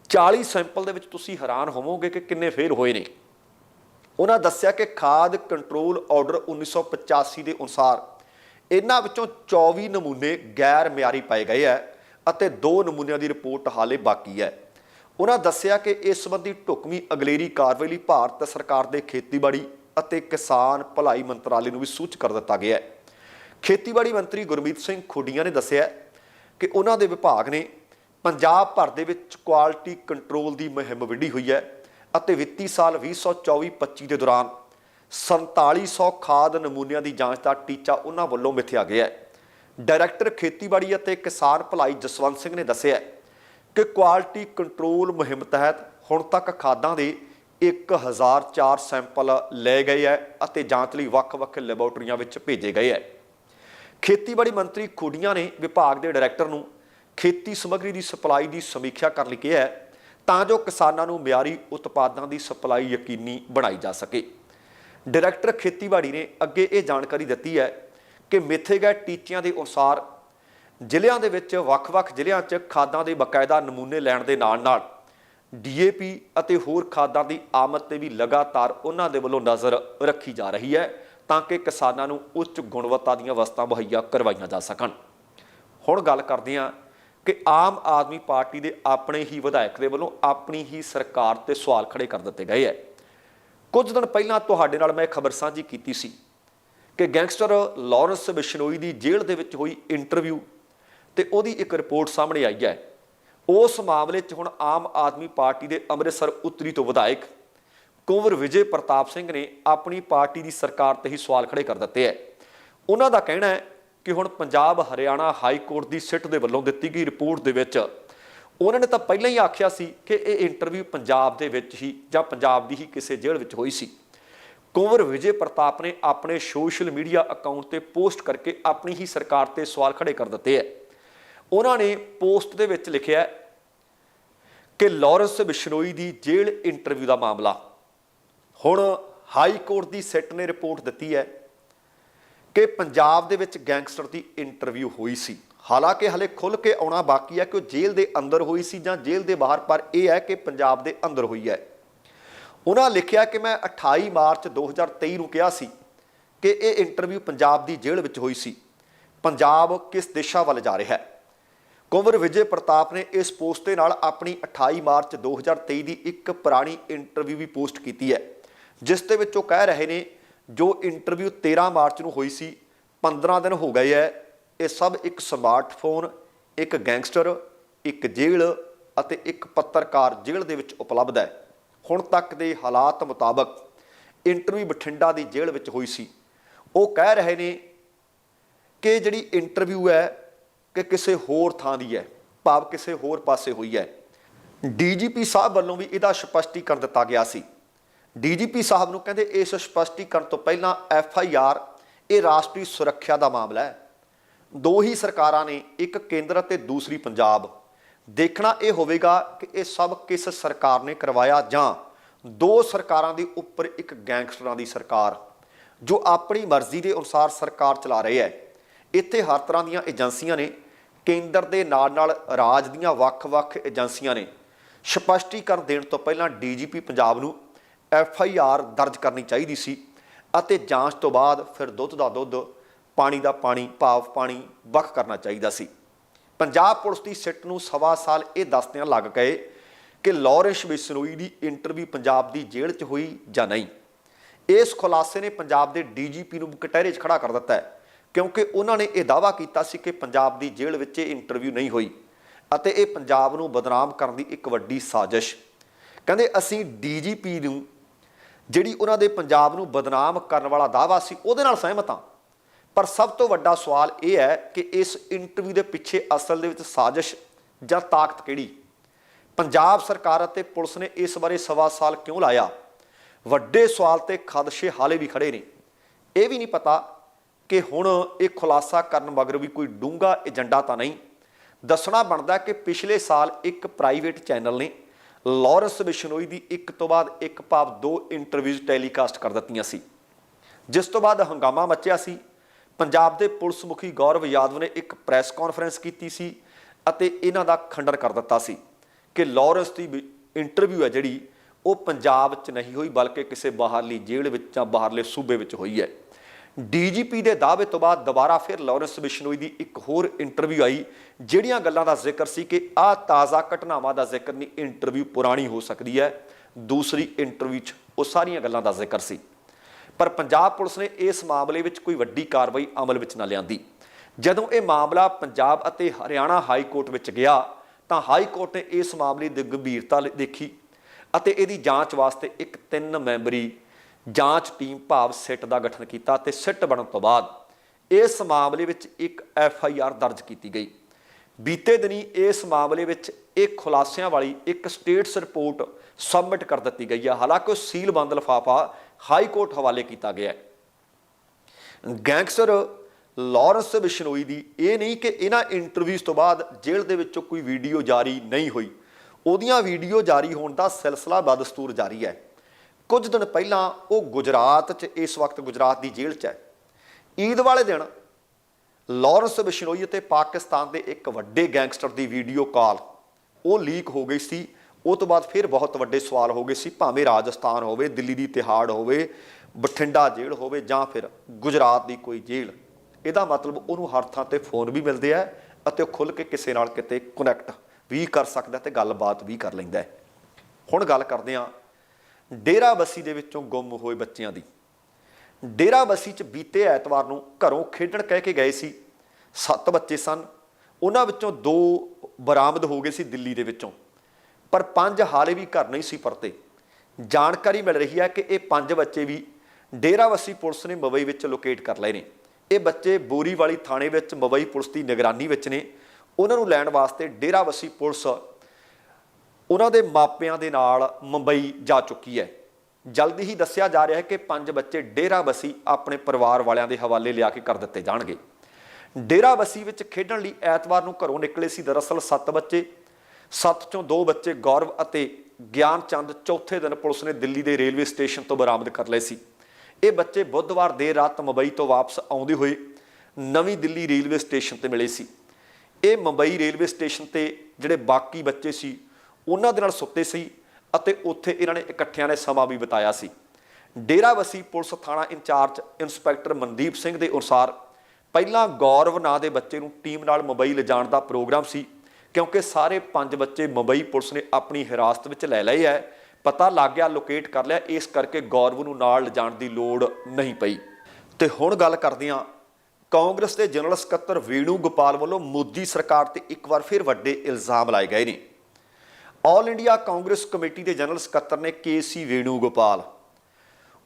40 ਸੈਂਪਲ ਦੇ ਵਿੱਚ ਤੁਸੀਂ ਹੈਰਾਨ ਹੋਵੋਗੇ ਕਿ ਕਿੰਨੇ ਫੇਲ ਹੋਏ ਨੇ। ਉਹਨਾਂ ਦੱਸਿਆ ਕਿ ਖਾਦ ਕੰਟਰੋਲ ਆਰਡਰ 1985 ਦੇ ਅਨੁਸਾਰ ਇਹਨਾਂ ਵਿੱਚੋਂ 24 ਨਮੂਨੇ ਗੈਰ ਮਿਆਰੀ ਪਾਏ ਗਏ ਹੈ ਅਤੇ ਦੋ ਨਮੂਨਿਆਂ ਦੀ ਰਿਪੋਰਟ ਹਾਲੇ ਬਾਕੀ ਹੈ। ਉਹਨਾਂ ਦੱਸਿਆ ਕਿ ਇਸ ਸੰਬੰਧੀ ਢੁਕਵੀਂ ਅਗਲੇਰੀ ਕਾਰਵਾਈ ਲਈ ਭਾਰਤ ਸਰਕਾਰ ਦੇ ਖੇਤੀਬਾੜੀ ਅਤੇ ਕਿਸਾਨ ਭਲਾਈ ਮੰਤਰਾਲੇ ਨੂੰ ਵੀ ਸੂਚ ਕਰ ਦਿੱਤਾ ਗਿਆ ਹੈ। ਖੇਤੀਬਾੜੀ ਮੰਤਰੀ ਗੁਰਮੀਤ ਸਿੰਘ ਖੁੱਡੀਆਂ ਨੇ ਦੱਸਿਆ ਕਿ ਉਹਨਾਂ ਦੇ ਵਿਭਾਗ ਨੇ ਪੰਜਾਬ ਭਰ ਦੇ ਵਿੱਚ ਕੁਆਲਿਟੀ ਕੰਟਰੋਲ ਦੀ ਮੁਹਿੰਮ ਵਿੱਢੀ ਹੋਈ ਹੈ ਅਤੇ ਵਿੱਤੀ ਸਾਲ 2024-25 ਦੇ ਦੌਰਾਨ 4700 ਖਾਦ ਨਮੂਨਿਆਂ ਦੀ ਜਾਂਚ ਦਾ ਟੀਚਾ ਉਹਨਾਂ ਵੱਲੋਂ ਮਿਥਿਆ ਗਿਆ ਹੈ। ਡਾਇਰੈਕਟਰ ਖੇਤੀਬਾੜੀ ਅਤੇ ਕਿਸਾਨ ਭਲਾਈ ਜਸਵੰਤ ਸਿੰਘ ਨੇ ਦੱਸਿਆ ਕਿ ਕੁਆਲਿਟੀ ਕੰਟਰੋਲ ਮੁਹਿੰਮ ਤਹਿਤ ਹੁਣ ਤੱਕ ਖਾਦਾਂ ਦੇ 1004 ਸੈਂਪਲ ਲਏ ਗਏ ਹੈ ਅਤੇ ਜਾਂਚ ਲਈ ਵੱਖ-ਵੱਖ ਲੈਬੋਰਟਰੀਆਂ ਵਿੱਚ ਭੇਜੇ ਗਏ ਹੈ ਖੇਤੀਬਾੜੀ ਮੰਤਰੀ ਖੁੱਡੀਆਂ ਨੇ ਵਿਭਾਗ ਦੇ ਡਾਇਰੈਕਟਰ ਨੂੰ ਖੇਤੀ ਸਮੱਗਰੀ ਦੀ ਸਪਲਾਈ ਦੀ ਸਮੀਖਿਆ ਕਰਨ ਲਈ ਕਿਹਾ ਹੈ ਤਾਂ ਜੋ ਕਿਸਾਨਾਂ ਨੂੰ ਮਿਆਰੀ ਉਤਪਾਦਾਂ ਦੀ ਸਪਲਾਈ ਯਕੀਨੀ ਬਣਾਈ ਜਾ ਸਕੇ। ਡਾਇਰੈਕਟਰ ਖੇਤੀਬਾੜੀ ਨੇ ਅੱਗੇ ਇਹ ਜਾਣਕਾਰੀ ਦਿੱਤੀ ਹੈ ਕਿ ਮਿੱਥੇ ਗਏ ਟੀਚਿਆਂ ਦੇ ਅਨੁਸਾਰ ਜ਼ਿਲ੍ਹਿਆਂ ਦੇ ਵਿੱਚ ਵੱਖ-ਵੱਖ ਜ਼ਿਲ੍ਹਿਆਂ 'ਚ ਖਾਦਾਂ ਦੇ ਬਕਾਇਦਾ ਨਮੂਨੇ ਲੈਣ ਦੇ ਨਾਲ-ਨਾਲ ਡੀਏਪੀ ਅਤੇ ਹੋਰ ਖਾਦਾਂ ਦੀ ਆਮਦ ਤੇ ਵੀ ਲਗਾਤਾਰ ਉਹਨਾਂ ਦੇ ਵੱਲੋਂ ਨਜ਼ਰ ਰੱਖੀ ਜਾ ਰਹੀ ਹੈ ਤਾਂ ਕਿ ਕਿਸਾਨਾਂ ਨੂੰ ਉੱਚ ਗੁਣਵੱਤਾ ਦੀਆਂ ਵਸਤਾਂ ਮੁਹੱਈਆ ਕਰਵਾਈਆਂ ਜਾ ਸਕਣ। ਹੁਣ ਗੱਲ ਕਰਦੇ ਹਾਂ ਕਿ ਆਮ ਆਦਮੀ ਪਾਰਟੀ ਦੇ ਆਪਣੇ ਹੀ ਵਿਧਾਇਕ ਦੇ ਵੱਲੋਂ ਆਪਣੀ ਹੀ ਸਰਕਾਰ ਤੇ ਸਵਾਲ ਖੜੇ ਕਰ ਦਿੱਤੇ ਗਏ ਹੈ। ਕੁਝ ਦਿਨ ਪਹਿਲਾਂ ਤੁਹਾਡੇ ਨਾਲ ਮੈਂ ਖਬਰ ਸਾਂਝੀ ਕੀਤੀ ਸੀ ਕਿ ਗੈਂਗਸਟਰ ਲਾਰੈਂਸ ਬਿਸ਼ਨੋਈ ਦੀ ਜੇਲ੍ਹ ਦੇ ਵਿੱਚ ਹੋਈ ਇੰਟਰਵਿਊ ਤੇ ਉਹਦੀ ਇੱਕ ਰਿਪੋਰਟ ਸਾਹਮਣੇ ਆਈ ਹੈ। ਉਸ ਮਾਮਲੇ 'ਚ ਹੁਣ ਆਮ ਆਦਮੀ ਪਾਰਟੀ ਦੇ ਅੰਮ੍ਰਿਤਸਰ ਉੱਤਰੀ ਤੋਂ ਵਿਧਾਇਕ ਕੁੰਵਰ ਵਿਜੇ ਪ੍ਰਤਾਪ ਸਿੰਘ ਨੇ ਆਪਣੀ ਪਾਰਟੀ ਦੀ ਸਰਕਾਰ ਤੇ ਹੀ ਸਵਾਲ ਖੜੇ ਕਰ ਦਿੱਤੇ ਹੈ। ਉਹਨਾਂ ਦਾ ਕਹਿਣਾ ਹੈ ਕਿ ਹੁਣ ਪੰਜਾਬ ਹਰਿਆਣਾ ਹਾਈ ਕੋਰਟ ਦੀ ਸਿੱਟ ਦੇ ਵੱਲੋਂ ਦਿੱਤੀ ਗਈ ਰਿਪੋਰਟ ਦੇ ਵਿੱਚ ਉਹਨਾਂ ਨੇ ਤਾਂ ਪਹਿਲਾਂ ਹੀ ਆਖਿਆ ਸੀ ਕਿ ਇਹ ਇੰਟਰਵਿਊ ਪੰਜਾਬ ਦੇ ਵਿੱਚ ਹੀ ਜਾਂ ਪੰਜਾਬ ਦੀ ਹੀ ਕਿਸੇ ਜੇਲ੍ਹ ਵਿੱਚ ਹੋਈ ਸੀ। ਕੁੰਵਰ ਵਿਜੇ ਪ੍ਰਤਾਪ ਨੇ ਆਪਣੇ ਸੋਸ਼ਲ ਮੀਡੀਆ ਅਕਾਊਂਟ ਤੇ ਪੋਸਟ ਕਰਕੇ ਆਪਣੀ ਹੀ ਸਰਕਾਰ ਤੇ ਸਵਾਲ ਖੜੇ ਕਰ ਦਿੱਤੇ ਹੈ। ਉਹਨਾਂ ਨੇ ਪੋਸਟ ਦੇ ਵਿੱਚ ਲਿਖਿਆ ਕਿ ਲਾਰੈਂਸ ਬਿਸ਼ਨੋਈ ਦੀ ਜੇਲ੍ਹ ਇੰਟਰਵਿਊ ਦਾ ਮਾਮਲਾ। ਹੁਣ ਹਾਈ ਕੋਰਟ ਦੀ ਸਿੱਟ ਨੇ ਰਿਪੋਰਟ ਦਿੱਤੀ ਹੈ ਕਿ ਪੰਜਾਬ ਦੇ ਵਿੱਚ ਗੈਂਗਸਟਰ ਦੀ ਇੰਟਰਵਿਊ ਹੋਈ ਸੀ। ਹਾਲਾਂਕਿ ਹਲੇ ਖੁੱਲ ਕੇ ਆਉਣਾ ਬਾਕੀ ਹੈ ਕਿ ਉਹ ਜੇਲ੍ਹ ਦੇ ਅੰਦਰ ਹੋਈ ਸੀ ਜਾਂ ਜੇਲ੍ਹ ਦੇ ਬਾਹਰ, ਪਰ ਇਹ ਹੈ ਕਿ ਪੰਜਾਬ ਦੇ ਅੰਦਰ ਹੋਈ ਹੈ। ਉਹਨਾਂ ਲਿਖਿਆ ਕਿ ਮੈਂ 28 ਮਾਰਚ 2023 ਨੂੰ ਕਿਹਾ ਸੀ ਕਿ ਇਹ ਇੰਟਰਵਿਊ ਪੰਜਾਬ ਦੀ ਜੇਲ੍ਹ ਵਿੱਚ ਹੋਈ ਸੀ। ਪੰਜਾਬ ਕਿਸ ਦਿਸ਼ਾ ਵੱਲ ਜਾ ਰਿਹਾ ਹੈ? ਕੁੰਵਰ ਵਿਜੇ ਪ੍ਰਤਾਪ ਨੇ ਇਸ ਪੋਸਟ ਦੇ ਨਾਲ ਆਪਣੀ 28 ਮਾਰਚ 2023 ਦੀ ਇੱਕ ਪੁਰਾਣੀ ਇੰਟਰਵਿਊ ਵੀ ਪੋਸਟ ਕੀਤੀ ਹੈ, ਜਿਸ ਦੇ ਵਿੱਚ ਉਹ ਕਹਿ ਰਹੇ ਨੇ, ਜੋ ਇੰਟਰਵਿਊ 13 ਮਾਰਚ ਨੂੰ ਹੋਈ ਸੀ 15 ਦਿਨ ਹੋ ਗਏ ਹੈ, ਇਹ ਸਭ ਇੱਕ ਸਮਾਰਟਫੋਨ, ਇੱਕ ਗੈਂਗਸਟਰ, ਇੱਕ ਜੇਲ੍ਹ ਅਤੇ ਇੱਕ ਪੱਤਰਕਾਰ ਜੇਲ੍ਹ ਦੇ ਵਿੱਚ ਉਪਲਬਧ ਹੈ। ਹੁਣ ਤੱਕ ਦੇ ਹਾਲਾਤ ਮੁਤਾਬਕ ਇੰਟਰਵਿਊ ਬਠਿੰਡਾ ਦੀ ਜੇਲ੍ਹ ਵਿੱਚ ਹੋਈ ਸੀ। ਉਹ ਕਹਿ ਰਹੇ ਨੇ ਕਿ ਜਿਹੜੀ ਇੰਟਰਵਿਊ ਹੈ ਕਿ ਕਿਸੇ ਹੋਰ ਥਾਂ ਦੀ ਹੈ, ਭਾਵ ਕਿਸੇ ਹੋਰ ਪਾਸੇ ਹੋਈ ਹੈ। ਡੀਜੀਪੀ ਸਾਹਿਬ ਵੱਲੋਂ ਵੀ ਇਹਦਾ ਸਪਸ਼ਟੀਕਰਨ ਦਿੱਤਾ ਗਿਆ ਸੀ। ਡੀਜੀਪੀ ਸਾਹਿਬ ਨੂੰ ਕਹਿੰਦੇ ਇਸ ਸਪਸ਼ਟੀਕਰਨ ਤੋਂ ਪਹਿਲਾਂ ਐਫ ਆਈ ਆਰ ਇਹ ਰਾਸ਼ਟਰੀ ਸੁਰੱਖਿਆ ਦਾ ਮਾਮਲਾ ਹੈ। ਦੋ ਹੀ ਸਰਕਾਰਾਂ ਨੇ, ਇੱਕ ਕੇਂਦਰ ਅਤੇ ਦੂਸਰੀ ਪੰਜਾਬ। ਦੇਖਣਾ ਇਹ ਹੋਵੇਗਾ ਕਿ ਇਹ ਸਭ ਕਿਸ ਸਰਕਾਰ ਨੇ ਕਰਵਾਇਆ ਜਾਂ ਦੋ ਸਰਕਾਰਾਂ ਦੇ ਉੱਪਰ ਇੱਕ ਗੈਂਗਸਟਰਾਂ ਦੀ ਸਰਕਾਰ, ਜੋ ਆਪਣੀ ਮਰਜ਼ੀ ਦੇ ਅਨੁਸਾਰ ਸਰਕਾਰ ਚਲਾ ਰਹੀ ਹੈ। ਇੱਥੇ ਹਰ ਤਰ੍ਹਾਂ ਦੀਆਂ ਏਜੰਸੀਆਂ ਨੇ, ਕੇਂਦਰ ਦੇ ਨਾਲ ਨਾਲ ਰਾਜ ਦੀਆਂ ਵੱਖ-ਵੱਖ ਏਜੰਸੀਆਂ ਨੇ। ਸਪਸ਼ਟੀਕਰਨ ਦੇਣ ਤੋਂ ਪਹਿਲਾਂ ਡੀਜੀਪੀ ਪੰਜਾਬ ਨੂੰ ਐਫ ਆਈ ਆਰ ਦਰਜ ਕਰਨੀ ਚਾਹੀਦੀ ਸੀ ਅਤੇ ਜਾਂਚ ਤੋਂ ਬਾਅਦ ਫਿਰ ਦੁੱਧ ਦਾ ਦੁੱਧ, ਪਾਣੀ ਦਾ ਪਾਣੀ, ਭਾਵ ਪਾਣੀ ਵੱਖ ਕਰਨਾ ਚਾਹੀਦਾ ਸੀ। ਪੰਜਾਬ ਪੁਲਿਸ ਦੀ ਸਿੱਟ ਨੂੰ ਸਵਾ ਸਾਲ ਇਹ ਦੱਸਦਿਆਂ ਲੱਗ ਗਏ ਕਿ ਲਾਰੈਂਸ ਬਿਸ਼ਨੋਈ ਦੀ ਇੰਟਰਵਿਊ ਪੰਜਾਬ ਦੀ ਜੇਲ੍ਹ 'ਚ ਹੋਈ ਜਾਂ ਨਹੀਂ। ਇਸ ਖੁਲਾਸੇ ਨੇ ਪੰਜਾਬ ਦੇ ਡੀਜੀਪੀ ਨੂੰ ਕਟਹਿਰੇ 'ਚ ਖੜਾ ਕਰ ਦਿੱਤਾ ਹੈ। ਕਿਉਂਕਿ ਉਹਨਾਂ ਨੇ ਇਹ ਦਾਅਵਾ ਕੀਤਾ ਸੀ ਕਿ ਪੰਜਾਬ ਦੀ ਜੇਲ੍ਹ ਵਿੱਚ ਇਹ ਇੰਟਰਵਿਊ ਨਹੀਂ ਹੋਈ ਅਤੇ ਇਹ ਪੰਜਾਬ ਨੂੰ ਬਦਨਾਮ ਕਰਨ ਦੀ ਇੱਕ ਵੱਡੀ ਸਾਜ਼ਿਸ਼। ਕਹਿੰਦੇ ਅਸੀਂ ਡੀਜੀਪੀ ਨੂੰ, ਜਿਹੜੀ ਉਹਨਾਂ ਦੇ ਪੰਜਾਬ ਨੂੰ ਬਦਨਾਮ ਕਰਨ ਵਾਲਾ ਦਾਅਵਾ ਸੀ, ਉਹਦੇ ਨਾਲ ਸਹਿਮਤ ਹਾਂ। ਪਰ ਸਭ ਤੋਂ ਵੱਡਾ ਸਵਾਲ ਇਹ ਹੈ ਕਿ ਇਸ ਇੰਟਰਵਿਊ ਦੇ ਪਿੱਛੇ ਅਸਲ ਦੇ ਵਿੱਚ ਸਾਜ਼ਿਸ਼ ਜਾਂ ਤਾਕਤ ਕਿਹੜੀ? ਪੰਜਾਬ ਸਰਕਾਰ ਅਤੇ ਪੁਲਿਸ ਨੇ ਇਸ ਬਾਰੇ ਸਵਾ ਸਾਲ ਕਿਉਂ ਲਾਇਆ? ਵੱਡੇ ਸਵਾਲ ਤੇ ਖਦਸ਼ੇ ਹਾਲੇ ਵੀ ਖੜੇ ਨੇ। ਇਹ ਵੀ ਨਹੀਂ ਪਤਾ ਕਿ ਹੁਣ ਇਹ ਖੁਲਾਸਾ ਕਰਨ ਮਗਰ ਵੀ ਕੋਈ ਡੂੰਘਾ ਏਜੰਡਾ ਤਾਂ ਨਹੀਂ। ਦੱਸਣਾ ਬਣਦਾ ਕਿ ਪਿਛਲੇ ਸਾਲ ਇੱਕ ਪ੍ਰਾਈਵੇਟ ਚੈਨਲ ਨੇ ਲਾਰੈਂਸ ਬਿਸ਼ਨੋਈ ਦੀ ਇੱਕ ਤੋਂ ਬਾਅਦ ਇੱਕ ਭਾਵ ਦੋ ਇੰਟਰਵਿਊਜ਼ ਟੈਲੀਕਾਸਟ ਕਰ ਦਿੱਤੀਆਂ ਸੀ। ਜਿਸ ਤੋਂ ਬਾਅਦ ਹੰਗਾਮਾ ਮਚਿਆ ਸੀ। ਪੰਜਾਬ ਦੇ ਪੁਲਿਸ ਮੁਖੀ ਗੌਰਵ ਯਾਦਵ ਨੇ ਇੱਕ ਪ੍ਰੈਸ ਕਾਨਫਰੰਸ ਕੀਤੀ ਸੀ ਅਤੇ ਇਹਨਾਂ ਦਾ ਖੰਡਨ ਕਰ ਦਿੱਤਾ ਸੀ ਕਿ ਲਾਰੈਂਸ ਦੀ ਇੰਟਰਵਿਊ ਹੈ ਜਿਹੜੀ ਉਹ ਪੰਜਾਬ 'ਚ ਨਹੀਂ ਹੋਈ, ਬਲਕਿ ਕਿਸੇ ਬਾਹਰਲੀ ਜੇਲ੍ਹ ਵਿੱਚ ਜਾਂ ਬਾਹਰਲੇ ਸੂਬੇ ਵਿੱਚ ਹੋਈ ਹੈ। ਡੀਜੀਪੀ ਦੇ ਦਾਅਵੇ ਤੋਂ ਬਾਅਦ ਦੁਬਾਰਾ ਫਿਰ ਲਾਰੈਂਸ ਬਿਸ਼ਨੋਈ ਦੀ ਇੱਕ ਹੋਰ ਇੰਟਰਵਿਊ ਆਈ, ਜਿਹੜੀਆਂ ਗੱਲਾਂ ਦਾ ਜ਼ਿਕਰ ਸੀ ਕਿ ਆਹ ਤਾਜ਼ਾ ਘਟਨਾਵਾਂ ਦਾ ਜ਼ਿਕਰ ਨਹੀਂ, ਇੰਟਰਵਿਊ ਪੁਰਾਣੀ ਹੋ ਸਕਦੀ ਹੈ। ਦੂਸਰੀ ਇੰਟਰਵਿਊ 'ਚ ਉਹ ਸਾਰੀਆਂ ਗੱਲਾਂ ਦਾ ਜ਼ਿਕਰ ਸੀ। ਪਰ ਪੰਜਾਬ ਪੁਲਿਸ ਨੇ ਇਸ ਮਾਮਲੇ ਵਿੱਚ ਕੋਈ ਵੱਡੀ ਕਾਰਵਾਈ ਅਮਲ ਵਿੱਚ ਨਾ ਲਿਆਂਦੀ। ਜਦੋਂ ਇਹ ਮਾਮਲਾ ਪੰਜਾਬ ਅਤੇ ਹਰਿਆਣਾ ਹਾਈ ਕੋਰਟ ਵਿੱਚ ਗਿਆ, ਤਾਂ ਹਾਈ ਕੋਰਟ ਨੇ ਇਸ ਮਾਮਲੇ ਦੀ ਗੰਭੀਰਤਾ ਦੇਖੀ ਅਤੇ ਇਹਦੀ ਜਾਂਚ ਵਾਸਤੇ ਇੱਕ ਤਿੰਨ ਮੈਂਬਰੀ ਜਾਂਚ ਟੀਮ ਭਾਵ ਸਿੱਟ ਦਾ ਗਠਨ ਕੀਤਾ ਤੇ ਸਿੱਟ ਬਣਨ ਤੋਂ ਬਾਅਦ ਇਸ ਮਾਮਲੇ ਵਿੱਚ ਇੱਕ ਐਫ ਆਈ ਆਰ ਦਰਜ ਕੀਤੀ ਗਈ। ਬੀਤੇ ਦਿਨੀ ਇਸ ਮਾਮਲੇ ਵਿੱਚ ਇੱਕ ਖੁਲਾਸਿਆਂ ਵਾਲੀ ਇੱਕ ਸਟੇਟਸ ਰਿਪੋਰਟ ਸਬਮਿਟ ਕਰ ਦਿੱਤੀ ਗਈ ਹੈ ਹਾਲਾਂਕਿ ਉਹ ਸੀਲਬੰਦ ਲਿਫਾਫਾ ਹਾਈ ਕੋਰਟ ਹਵਾਲੇ ਕੀਤਾ ਗਿਆ ਹੈ। ਗੈਂਗਸਟਰ ਲਾਰੈਂਸ ਬਿਸ਼ਨੋਈ ਦੀ ਇਹ ਨਹੀਂ ਕਿ ਇਹਨਾਂ ਇੰਟਰਵਿਊਜ਼ ਤੋਂ ਬਾਅਦ ਜੇਲ੍ਹ ਦੇ ਵਿੱਚੋਂ ਕੋਈ ਵੀਡੀਓ ਜਾਰੀ ਨਹੀਂ ਹੋਈ। ਉਹਦੀਆਂ ਵੀਡੀਓ ਜਾਰੀ ਹੋਣ ਦਾ ਸਿਲਸਿਲਾ ਬਦਸਤੂਰ ਜਾਰੀ ਹੈ। ਕੁਝ ਦਿਨ ਪਹਿਲਾਂ ਉਹ ਗੁਜਰਾਤ 'ਚ, ਇਸ ਵਕਤ ਗੁਜਰਾਤ ਦੀ ਜੇਲ੍ਹ 'ਚ ਹੈ। ਈਦ ਵਾਲੇ ਦਿਨ ਲਾਰੈਂਸ ਬਿਸ਼ਨੋਈ ਅਤੇ ਪਾਕਿਸਤਾਨ ਦੇ ਇੱਕ ਵੱਡੇ ਗੈਂਗਸਟਰ ਦੀ ਵੀਡੀਓ ਕਾਲ, ਉਹ ਲੀਕ ਹੋ ਗਈ ਸੀ। ਉਹ ਤੋਂ ਬਾਅਦ ਫਿਰ ਬਹੁਤ ਵੱਡੇ ਸਵਾਲ ਹੋ ਗਏ ਸੀ, ਭਾਵੇਂ ਰਾਜਸਥਾਨ ਹੋਵੇ, ਦਿੱਲੀ ਦੀ ਤਿਹਾੜ ਹੋਵੇ, ਬਠਿੰਡਾ ਜੇਲ੍ਹ ਹੋਵੇ ਜਾਂ ਫਿਰ ਗੁਜਰਾਤ ਦੀ ਕੋਈ ਜੇਲ੍ਹ। ਇਹਦਾ ਮਤਲਬ ਉਹਨੂੰ ਹਰ ਥਾਂ ਤੇ ਫੋਨ ਵੀ ਮਿਲਦੇ ਆ ਅਤੇ ਉਹ ਖੁੱਲ ਕੇ ਕਿਸੇ ਨਾਲ ਕਿਤੇ ਕਨੈਕਟ ਵੀ ਕਰ ਸਕਦਾ ਤੇ ਗੱਲਬਾਤ ਵੀ ਕਰ ਲੈਂਦਾ ਹੁਣ ਗੱਲ ਕਰਦੇ ਹਾਂ ਡੇਰਾ ਬੱਸੀ ਦੇ ਵਿੱਚੋਂ ਗੁੰਮ ਹੋਏ ਬੱਚਿਆਂ ਦੀ। ਡੇਰਾ ਬੱਸੀ ਚ ਬੀਤੇ ਐਤਵਾਰ ਨੂੰ ਘਰੋਂ ਖੇਡਣ ਕਹਿ ਕੇ ਗਏ ਸੀ। ਸੱਤ ਬੱਚੇ ਸਨ। ਉਹਨਾਂ ਵਿੱਚੋਂ ਦੋ ਬਰਾਮਦ ਹੋ ਗਏ ਸੀ ਦਿੱਲੀ ਦੇ ਵਿੱਚੋਂ। ਪਰ ਪੰਜ ਹਾਲੇ ਵੀ ਘਰ ਨਹੀਂ ਸੀ ਪਰਤੇ। ਜਾਣਕਾਰੀ ਮਿਲ ਰਹੀ ਹੈ ਕਿ ਇਹ ਪੰਜ ਬੱਚੇ ਵੀ ਡੇਰਾਵੱਸੀ ਪੁਲਿਸ ਨੇ ਮੁੰਬਈ ਵਿੱਚ ਲੋਕੇਟ ਕਰ ਲਏ ਨੇ। ਇਹ ਬੱਚੇ ਬੋਰੀਵਾਲੀ ਥਾਣੇ ਵਿੱਚ ਮੁੰਬਈ ਪੁਲਿਸ ਦੀ ਨਿਗਰਾਨੀ ਵਿੱਚ ਨੇ। ਉਹਨਾਂ ਨੂੰ ਲੈਣ ਵਾਸਤੇ ਡੇਰਾਵੱਸੀ ਪੁਲਿਸ ਉਹਨਾਂ ਦੇ ਮਾਪਿਆਂ ਦੇ ਨਾਲ ਮੁੰਬਈ ਜਾ ਚੁੱਕੀ ਹੈ। ਜਲਦੀ ਹੀ ਦੱਸਿਆ ਜਾ ਰਿਹਾ ਹੈ ਕਿ ਪੰਜ ਬੱਚੇ ਡੇਰਾ ਬਸੀ ਆਪਣੇ ਪਰਿਵਾਰ ਵਾਲਿਆਂ ਦੇ ਹਵਾਲੇ ਲਿਆ ਕੇ ਕਰ ਦਿੱਤੇ ਜਾਣਗੇ। ਡੇਰਾ ਬਸੀ ਵਿੱਚ ਖੇਡਣ ਲਈ ਐਤਵਾਰ ਨੂੰ ਘਰੋਂ ਨਿਕਲੇ ਸੀ ਦਰਅਸਲ 7 ਬੱਚੇ। 7 ਚੋਂ 2 ਬੱਚੇ ਗੌਰਵ ਅਤੇ ਗਿਆਨ ਚੰਦ ਚੌਥੇ ਦਿਨ ਪੁਲਿਸ ਨੇ ਦਿੱਲੀ ਦੇ ਰੇਲਵੇ ਸਟੇਸ਼ਨ ਤੋਂ ਬਰਾਮਦ ਕਰ ਲਏ ਸੀ। ਇਹ ਬੱਚੇ ਬੁੱਧਵਾਰ ਦੇਰ ਰਾਤ ਮੁੰਬਈ ਤੋਂ ਵਾਪਸ ਆਉਂਦੇ ਹੋਏ ਨਵੀਂ ਦਿੱਲੀ ਰੇਲਵੇ ਸਟੇਸ਼ਨ ਤੇ ਮਿਲੇ ਸੀ। ਇਹ ਮੁੰਬਈ ਰੇਲਵੇ ਸਟੇਸ਼ਨ ਤੇ ਜਿਹੜੇ ਬਾਕੀ ਬੱਚੇ ਸੀ ਉਹਨਾਂ ਦੇ ਨਾਲ ਸੁੱਤੇ ਸੀ ਅਤੇ ਉੱਥੇ ਇਹਨਾਂ ਨੇ ਇਕੱਠਿਆਂ ਨੇ ਸਮਾਂ ਵੀ ਬਿਤਾਇਆ ਸੀ। ਡੇਰਾਵਸੀ ਪੁਲਿਸ ਥਾਣਾ in charge inspector Mandeep Singh ਦੇ ਅਨੁਸਾਰ ਪਹਿਲਾਂ ਗੌਰਵ ਨਾਂ ਦੇ ਬੱਚੇ ਨੂੰ ਟੀਮ ਨਾਲ ਮੁੰਬਈ ਲਿਜਾਣ ਦਾ ਪ੍ਰੋਗਰਾਮ ਸੀ, ਕਿਉਂਕਿ ਸਾਰੇ ਪੰਜ ਬੱਚੇ ਮੁੰਬਈ ਪੁਲਿਸ ਨੇ ਆਪਣੀ ਹਿਰਾਸਤ ਵਿੱਚ ਲੈ ਲਏ ਹੈ ਪਤਾ ਲੱਗ ਗਿਆ, ਲੋਕੇਟ ਕਰ ਲਿਆ, ਇਸ ਕਰਕੇ ਗੌਰਵ ਨੂੰ ਨਾਲ ਲਿਜਾਣ ਦੀ ਲੋੜ ਨਹੀਂ ਪਈ। ਤੇ ਹੁਣ ਗੱਲ ਕਰਦੇ ਹਾਂ ਕਾਂਗਰਸ ਦੇ ਜਨਰਲ ਸਕੱਤਰ ਵੇਣੂ ਗੋਪਾਲ ਵੱਲੋਂ ਮੋਦੀ ਸਰਕਾਰ ਤੇ ਇੱਕ ਵਾਰ ਫਿਰ ਵੱਡੇ ਇਲਜ਼ਾਮ ਲਾਏ ਗਏ ਨੇ। ਆਲ ਇੰਡੀਆ ਕਾਂਗਰਸ ਕਮੇਟੀ ਦੇ ਜਨਰਲ ਸਕੱਤਰ ਨੇ ਕੇ ਸੀ ਵੇਣੂਗੋਪਾਲ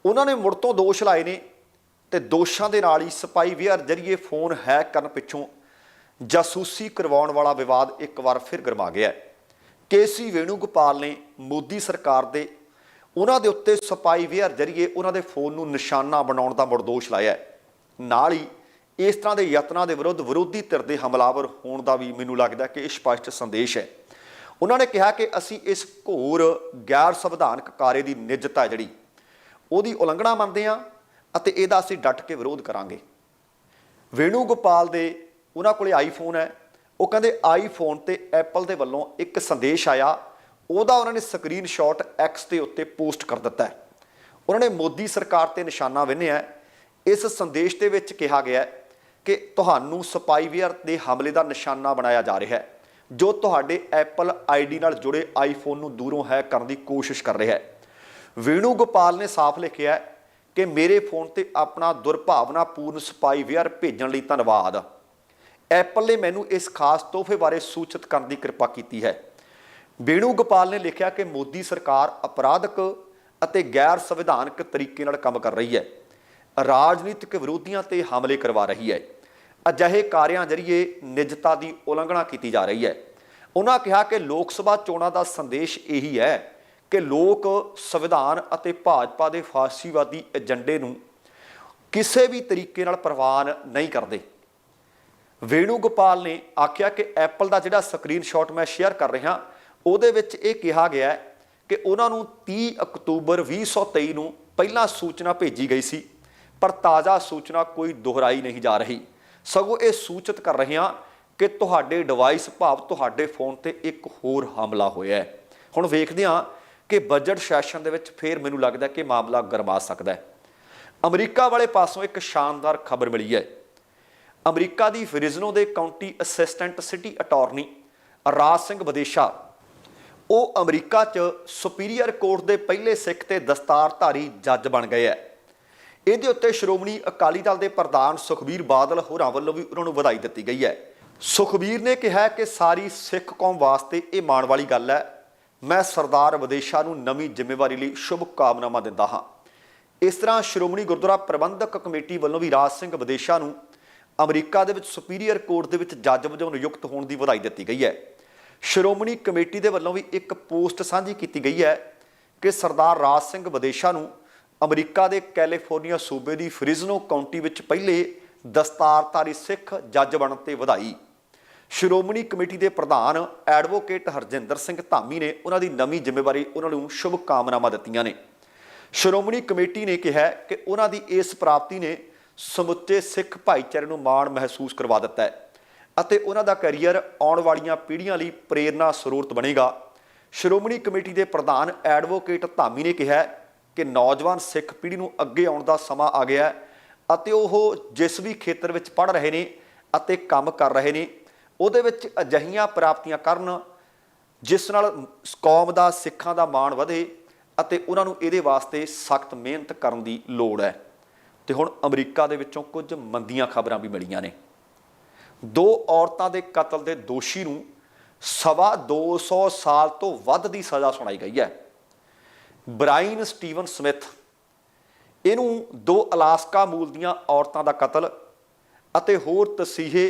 ਉਹਨਾਂ ਨੇ ਮੁੜ ਤੋਂ ਦੋਸ਼ ਲਾਏ ਨੇ ਤੇ ਦੋਸ਼ਾਂ ਦੇ ਨਾਲ ਹੀ ਸਪਾਈ ਵੇਅਰ ਜਰੀਏ ਫੋਨ ਹੈਕ ਕਰਨ ਪਿੱਛੋਂ ਜਾਸੂਸੀ ਕਰਵਾਉਣ ਵਾਲਾ ਵਿਵਾਦ ਇੱਕ ਵਾਰ ਫਿਰ ਗਰਮਾ ਗਿਆ ਹੈ। ਕੇਸੀ ਵੇਣੂਗੋਪਾਲ ਨੇ ਮੋਦੀ ਸਰਕਾਰ ਦੇ ਉਹਨਾਂ ਦੇ ਉੱਤੇ ਸਪਾਈ ਵੇਅਰ ਜਰੀਏ ਉਹਨਾਂ ਦੇ ਫੋਨ ਨੂੰ ਨਿਸ਼ਾਨਾ ਬਣਾਉਣ ਦਾ ਮੁੜ ਦੋਸ਼ ਲਾਇਆ ਨਾਲ ਹੀ ਇਸ ਤਰ੍ਹਾਂ ਦੇ ਯਤਨਾਂ ਦੇ ਵਿਰੁੱਧ ਵਿਰੋਧੀ ਧਿਰ ਦੇ ਹਮਲਾਵਰ ਹੋਣ ਦਾ ਵੀ ਮੈਨੂੰ ਲੱਗਦਾ ਕਿ ਇਹ ਸਪਸ਼ਟ ਸੰਦੇਸ਼ ਹੈ। ਉਹਨਾਂ ਨੇ ਕਿਹਾ ਕਿ ਅਸੀਂ ਇਸ ਘੋਰ ਗੈਰ ਸੰਵਿਧਾਨਕ ਕਾਰੇ ਦੀ ਨਿੱਜਤਾ ਜਿਹੜੀ, ਉਹਦੀ ਉਲੰਘਣਾ ਮੰਨਦੇ ਹਾਂ ਅਤੇ ਇਹਦਾ ਅਸੀਂ ਡਟ ਕੇ ਵਿਰੋਧ ਕਰਾਂਗੇ। ਵੇਣੂ ਗੋਪਾਲ ਦੇ ਉਹਨਾਂ ਕੋਲੇ ਆਈਫੋਨ ਹੈ। ਉਹ ਕਹਿੰਦੇ, ਆਈਫੋਨ ਤੇ ਐਪਲ ਦੇ ਵੱਲੋਂ ਇੱਕ ਸੰਦੇਸ਼ ਆਇਆ। ਉਹਦਾ ਉਹਨਾਂ ਨੇ ਸਕਰੀਨਸ਼ਾਟ ਐਕਸ ਦੇ ਉੱਤੇ ਪੋਸਟ ਕਰ ਦਿੱਤਾ ਹੈ। ਉਹਨਾਂ ਨੇ ਮੋਦੀ ਸਰਕਾਰ ਤੇ ਨਿਸ਼ਾਨਾ ਵਿੰਨਿਆ ਇਸ ਸੰਦੇਸ਼ ਦੇ ਵਿੱਚ ਕਿਹਾ ਗਿਆ ਕਿ ਤੁਹਾਨੂੰ ਸਪਾਈਵੇਅਰ ਦੇ ਹਮਲੇ ਦਾ ਨਿਸ਼ਾਨਾ ਬਣਾਇਆ ਜਾ ਰਿਹਾ ਹੈ। ਜੋ ਤੁਹਾਡੇ ਐਪਲ ਆਈਡੀ ਨਾਲ ਜੁੜੇ ਆਈਫੋਨ ਨੂੰ ਦੂਰੋਂ ਹੈਕ ਕਰਨ ਦੀ ਕੋਸ਼ਿਸ਼ ਕਰ ਰਿਹਾ ਹੈ। ਵੇਣੂ ਗੋਪਾਲ ਨੇ ਸਾਫ਼ ਲਿਖਿਆ ਕਿ ਮੇਰੇ ਫੋਨ ਤੇ ਆਪਣਾ ਦੁਰਭਾਵਨਾਪੂਰਨ ਸਪਾਈਵੇਅਰ ਭੇਜਣ ਲਈ ਧੰਨਵਾਦ। ਐਪਲ ਨੇ ਮੈਨੂੰ ਇਸ ਖਾਸ ਤੋਹਫੇ ਬਾਰੇ ਸੂਚਿਤ ਕਰਨ ਦੀ ਕਿਰਪਾ ਕੀਤੀ ਹੈ। ਵੇਣੂ ਗੋਪਾਲ ਨੇ ਲਿਖਿਆ ਕਿ ਮੋਦੀ ਸਰਕਾਰ ਅਪਰਾਧਕ ਅਤੇ ਗੈਰ ਸੰਵਿਧਾਨਕ ਤਰੀਕੇ ਨਾਲ ਕੰਮ ਕਰ ਰਹੀ ਹੈ। ਰਾਜਨੀਤਿਕ ਵਿਰੋਧੀਆਂ ਤੇ ਹਮਲੇ ਕਰਵਾ ਰਹੀ ਹੈ। ਅਜਿਹੇ ਕਾਰਿਆਂ ਜ਼ਰੀਏ ਨਿਜਤਾ ਦੀ ਉਲੰਘਣਾ ਕੀਤੀ ਜਾ ਰਹੀ ਹੈ। ਉਹਨਾਂ ਕਿਹਾ ਕਿ ਲੋਕ ਸਭਾ ਚੋਣਾਂ ਦਾ ਸੰਦੇਸ਼ ਇਹੀ ਹੈ ਕਿ ਲੋਕ ਸੰਵਿਧਾਨ ਅਤੇ ਭਾਜਪਾ ਦੇ ਫਾਸੀਵਾਦੀ ਏਜੰਡੇ ਨੂੰ ਕਿਸੇ ਵੀ ਤਰੀਕੇ ਨਾਲ ਪ੍ਰਵਾਨ ਨਹੀਂ ਕਰਦੇ। ਵੇਣੂ ਗੋਪਾਲ ਨੇ ਆਖਿਆ ਕਿ ਐਪਲ ਦਾ ਜਿਹੜਾ ਸਕਰੀਨਸ਼ਾਟ ਮੈਂ ਸ਼ੇਅਰ ਕਰ ਰਿਹਾ, ਉਹਦੇ ਵਿੱਚ ਇਹ ਕਿਹਾ ਗਿਆ ਕਿ ਉਹਨਾਂ ਨੂੰ 30 ਅਕਤੂਬਰ 2023 ਨੂੰ ਪਹਿਲਾਂ ਸੂਚਨਾ ਭੇਜੀ ਗਈ ਸੀ, ਪਰ ਤਾਜ਼ਾ ਸੂਚਨਾ ਕੋਈ ਦੁਹਰਾਈ ਨਹੀਂ ਜਾ ਰਹੀ। ਸਗੋਂ ਇਹ ਸੂਚਿਤ ਕਰ ਰਹੇ ਹਾਂ ਕਿ ਤੁਹਾਡੇ ਡਿਵਾਈਸ ਭਾਵ ਤੁਹਾਡੇ ਫੋਨ ਤੇ ਇੱਕ ਹੋਰ ਹਮਲਾ ਹੋਇਆ ਹੈ। ਹੁਣ ਵੇਖਦੇ ਹਾਂ ਕਿ ਬਜਟ ਸੈਸ਼ਨ ਦੇ ਵਿੱਚ ਫੇਰ ਮੈਨੂੰ ਲੱਗਦਾ ਕਿ ਮਾਮਲਾ ਗਰਮਾ ਸਕਦਾ ਹੈ। ਅਮਰੀਕਾ ਵਾਲੇ ਪਾਸੋਂ ਇੱਕ ਸ਼ਾਨਦਾਰ ਖਬਰ ਮਿਲੀ ਹੈ। ਅਮਰੀਕਾ ਦੀ ਫਰਿਜ਼ਨੋ ਦੇ county assistant city attorney Raj Singh ਵਿਦੇਸ਼ਾ ਉਹ ਅਮਰੀਕਾ 'ਚ ਸੁਪੀਰੀਅਰ ਕੋਰਟ ਦੇ ਪਹਿਲੇ ਸਿੱਖ ਤੇ ਦਸਤਾਰਧਾਰੀ ਜੱਜ ਬਣ ਗਏ ਹੈ। ਇਹਦੇ ਉੱਤੇ ਸ਼੍ਰੋਮਣੀ ਅਕਾਲੀ ਦਲ ਦੇ ਪ੍ਰਧਾਨ ਸੁਖਬੀਰ ਬਾਦਲ ਹੋਰਾਂ ਵੱਲੋਂ ਵੀ ਉਹਨਾਂ ਨੂੰ ਵਧਾਈ ਦਿੱਤੀ ਗਈ ਹੈ। ਸੁਖਬੀਰ ਨੇ ਕਿਹਾ ਕਿ ਸਾਰੀ ਸਿੱਖ ਕੌਮ ਵਾਸਤੇ ਇਹ ਮਾਣ ਵਾਲੀ ਗੱਲ ਹੈ। ਮੈਂ ਸਰਦਾਰ ਵਿਦੇਸ਼ਾ ਨੂੰ ਨਵੀਂ ਜ਼ਿੰਮੇਵਾਰੀ ਲਈ ਸ਼ੁਭ ਕਾਮਨਾਵਾਂ ਦਿੰਦਾ ਹਾਂ। ਇਸ ਤਰ੍ਹਾਂ ਸ਼੍ਰੋਮਣੀ ਗੁਰਦੁਆਰਾ ਪ੍ਰਬੰਧਕ ਕਮੇਟੀ ਵੱਲੋਂ ਵੀ ਰਾਜ ਸਿੰਘ ਵਿਦੇਸ਼ਾ ਨੂੰ ਅਮਰੀਕਾ ਦੇ ਵਿੱਚ ਸੁਪੀਰੀਅਰ ਕੋਰਟ ਦੇ ਵਿੱਚ ਜੱਜ ਵਜੋਂ ਨਿਯੁਕਤ ਹੋਣ ਦੀ ਵਧਾਈ ਦਿੱਤੀ ਗਈ ਹੈ। ਸ਼੍ਰੋਮਣੀ ਕਮੇਟੀ ਦੇ ਵੱਲੋਂ ਵੀ ਇੱਕ ਪੋਸਟ ਸਾਂਝੀ ਕੀਤੀ ਗਈ ਹੈ ਕਿ ਸਰਦਾਰ ਰਾਜ ਸਿੰਘ ਵਿਦੇਸ਼ਾ ਨੂੰ ਅਮਰੀਕਾ ਦੇ ਕੈਲੀਫੋਰਨੀਆ ਸੂਬੇ ਦੀ ਫ੍ਰਿਜ਼ਨੋ ਕਾਉਂਟੀ ਵਿੱਚ ਪਹਿਲੇ ਦਸਤਾਰਧਾਰੀ ਸਿੱਖ ਜੱਜ ਬਣਨ ਤੇ ਵਧਾਈ। ਸ਼੍ਰੋਮਣੀ ਕਮੇਟੀ ਦੇ ਪ੍ਰਧਾਨ ਐਡਵੋਕੇਟ ਹਰਜਿੰਦਰ ਸਿੰਘ ਧਾਮੀ ਨੇ ਉਹਨਾਂ ਦੀ ਨਵੀਂ ਜ਼ਿੰਮੇਵਾਰੀ ਉਹਨਾਂ ਨੂੰ ਸ਼ੁਭ ਕਾਮਨਾਵਾਂ ਦਿੱਤੀਆਂ ਨੇ। ਸ਼੍ਰੋਮਣੀ ਕਮੇਟੀ ਨੇ ਕਿਹਾ ਕਿ ਉਹਨਾਂ ਦੀ ਇਸ ਪ੍ਰਾਪਤੀ ਨੇ ਸਮੁੱਚੇ ਸਿੱਖ ਭਾਈਚਾਰੇ ਨੂੰ ਮਾਣ ਮਹਿਸੂਸ ਕਰਵਾ ਦਿੱਤਾ ਹੈ ਅਤੇ ਉਹਨਾਂ ਦਾ ਕੈਰੀਅਰ ਆਉਣ ਵਾਲੀਆਂ ਪੀੜ੍ਹੀਆਂ ਲਈ ਪ੍ਰੇਰਨਾ ਸਰੋਤ ਬਣੇਗਾ। ਸ਼੍ਰੋਮਣੀ ਕਮੇਟੀ ਦੇ ਪ੍ਰਧਾਨ ਐਡਵੋਕੇਟ ਧਾਮੀ ਨੇ ਕਿਹਾ ਕਿ ਨੌਜਵਾਨ ਸਿੱਖ ਪੀੜ੍ਹੀ ਨੂੰ ਅੱਗੇ ਆਉਣ ਦਾ ਸਮਾਂ ਆ ਗਿਆ ਹੈ ਅਤੇ ਉਹ ਜਿਸ ਵੀ ਖੇਤਰ ਵਿੱਚ ਪੜ੍ਹ ਰਹੇ ਨੇ ਅਤੇ ਕੰਮ ਕਰ ਰਹੇ ਨੇ, ਉਹਦੇ ਵਿੱਚ ਅਜਹੀਆਂ ਪ੍ਰਾਪਤੀਆਂ ਕਰਨ ਜਿਸ ਨਾਲ ਕੌਮ ਦਾ, ਸਿੱਖਾਂ ਦਾ ਮਾਣ ਵਧੇ ਅਤੇ ਉਹਨਾਂ ਨੂੰ ਇਹਦੇ ਵਾਸਤੇ ਸਖਤ ਮਿਹਨਤ ਕਰਨ ਦੀ ਲੋੜ ਹੈ। ਤੇ ਹੁਣ ਅਮਰੀਕਾ ਦੇ ਵਿੱਚੋਂ ਕੁਝ ਮੰਦੀਆਂ ਖਬਰਾਂ ਵੀ ਮਿਲੀਆਂ ਨੇ। ਦੋ ਔਰਤਾਂ ਦੇ ਕਤਲ ਦੇ ਦੋਸ਼ੀ ਨੂੰ ਸਵਾ 200 ਸਾਲ ਤੋਂ ਵੱਧ ਦੀ ਸਜ਼ਾ ਸੁਣਾਈ ਗਈ ਹੈ। Brian Steven Smith. ਇਹਨੂੰ ਦੋ ਅਲਾਸਕਾ ਮੂਲ ਦੀਆਂ ਔਰਤਾਂ ਦਾ ਕਤਲ ਅਤੇ ਹੋਰ ਤਸੀਹੇ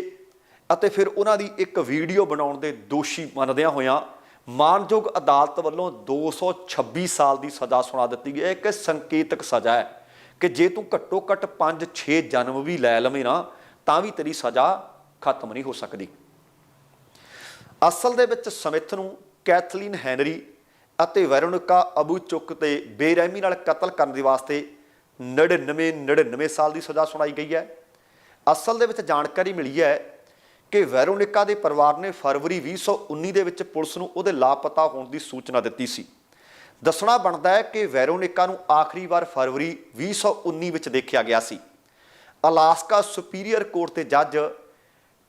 ਅਤੇ ਫਿਰ ਉਹਨਾਂ ਦੀ ਇੱਕ ਵੀਡੀਓ ਬਣਾਉਣ ਦੇ ਦੋਸ਼ੀ ਮੰਨਦਿਆਂ ਹੋਇਆਂ ਮਾਨਯੋਗ ਅਦਾਲਤ ਵੱਲੋਂ 226 ਸਾਲ ਦੀ ਸਜ਼ਾ ਸੁਣਾ ਦਿੱਤੀ ਗਈ। ਹੈ ਕਿ ਸੰਕੇਤਕ ਸਜ਼ਾ ਹੈ ਕਿ ਜੇ ਤੂੰ ਘੱਟੋ ਘੱਟ 5-6 ਜਨਮ ਵੀ ਲੈ ਲਵੇਂ ਨਾ, ਤਾਂ ਵੀ ਤੇਰੀ ਸਜ਼ਾ ਖਤਮ ਨਹੀਂ ਹੋ ਸਕਦੀ। ਅਸਲ ਦੇ ਵਿੱਚ ਸਮਿਥ ਨੂੰ ਕੈਥਲੀਨ ਹੈਨਰੀ ਅਤੇ ਵੈਰੋਨਿਕਾ ਅਬੂ ਚੁੱਕ ਤੇ ਬੇਰਹਿਮੀ ਨਾਲ ਕਤਲ ਕਰਨ ਦੇ ਵਾਸਤੇ 99 99 ਸਾਲ ਦੀ ਸਜ਼ਾ ਸੁਣਾਈ ਗਈ ਹੈ। ਅਸਲ ਦੇ ਵਿੱਚ ਜਾਣਕਾਰੀ ਮਿਲੀ ਹੈ ਕਿ ਵੈਰੋਨਿਕਾ ਦੇ ਪਰਿਵਾਰ ਨੇ ਫਰਵਰੀ 2019 ਦੇ ਵਿੱਚ ਪੁਲਿਸ ਨੂੰ ਉਹਦੇ ਲਾਪਤਾ ਹੋਣ ਦੀ ਸੂਚਨਾ ਦਿੱਤੀ ਸੀ। ਦੱਸਣਾ ਬਣਦਾ ਹੈ ਕਿ ਵੈਰੋਨਿਕਾ ਨੂੰ ਆਖਰੀ ਵਾਰ ਫਰਵਰੀ 2019 ਵਿੱਚ ਦੇਖਿਆ ਗਿਆ ਸੀ। ਅਲਾਸਕਾ ਸੁਪੀਰੀਅਰ ਕੋਰਟ ਦੇ ਜੱਜ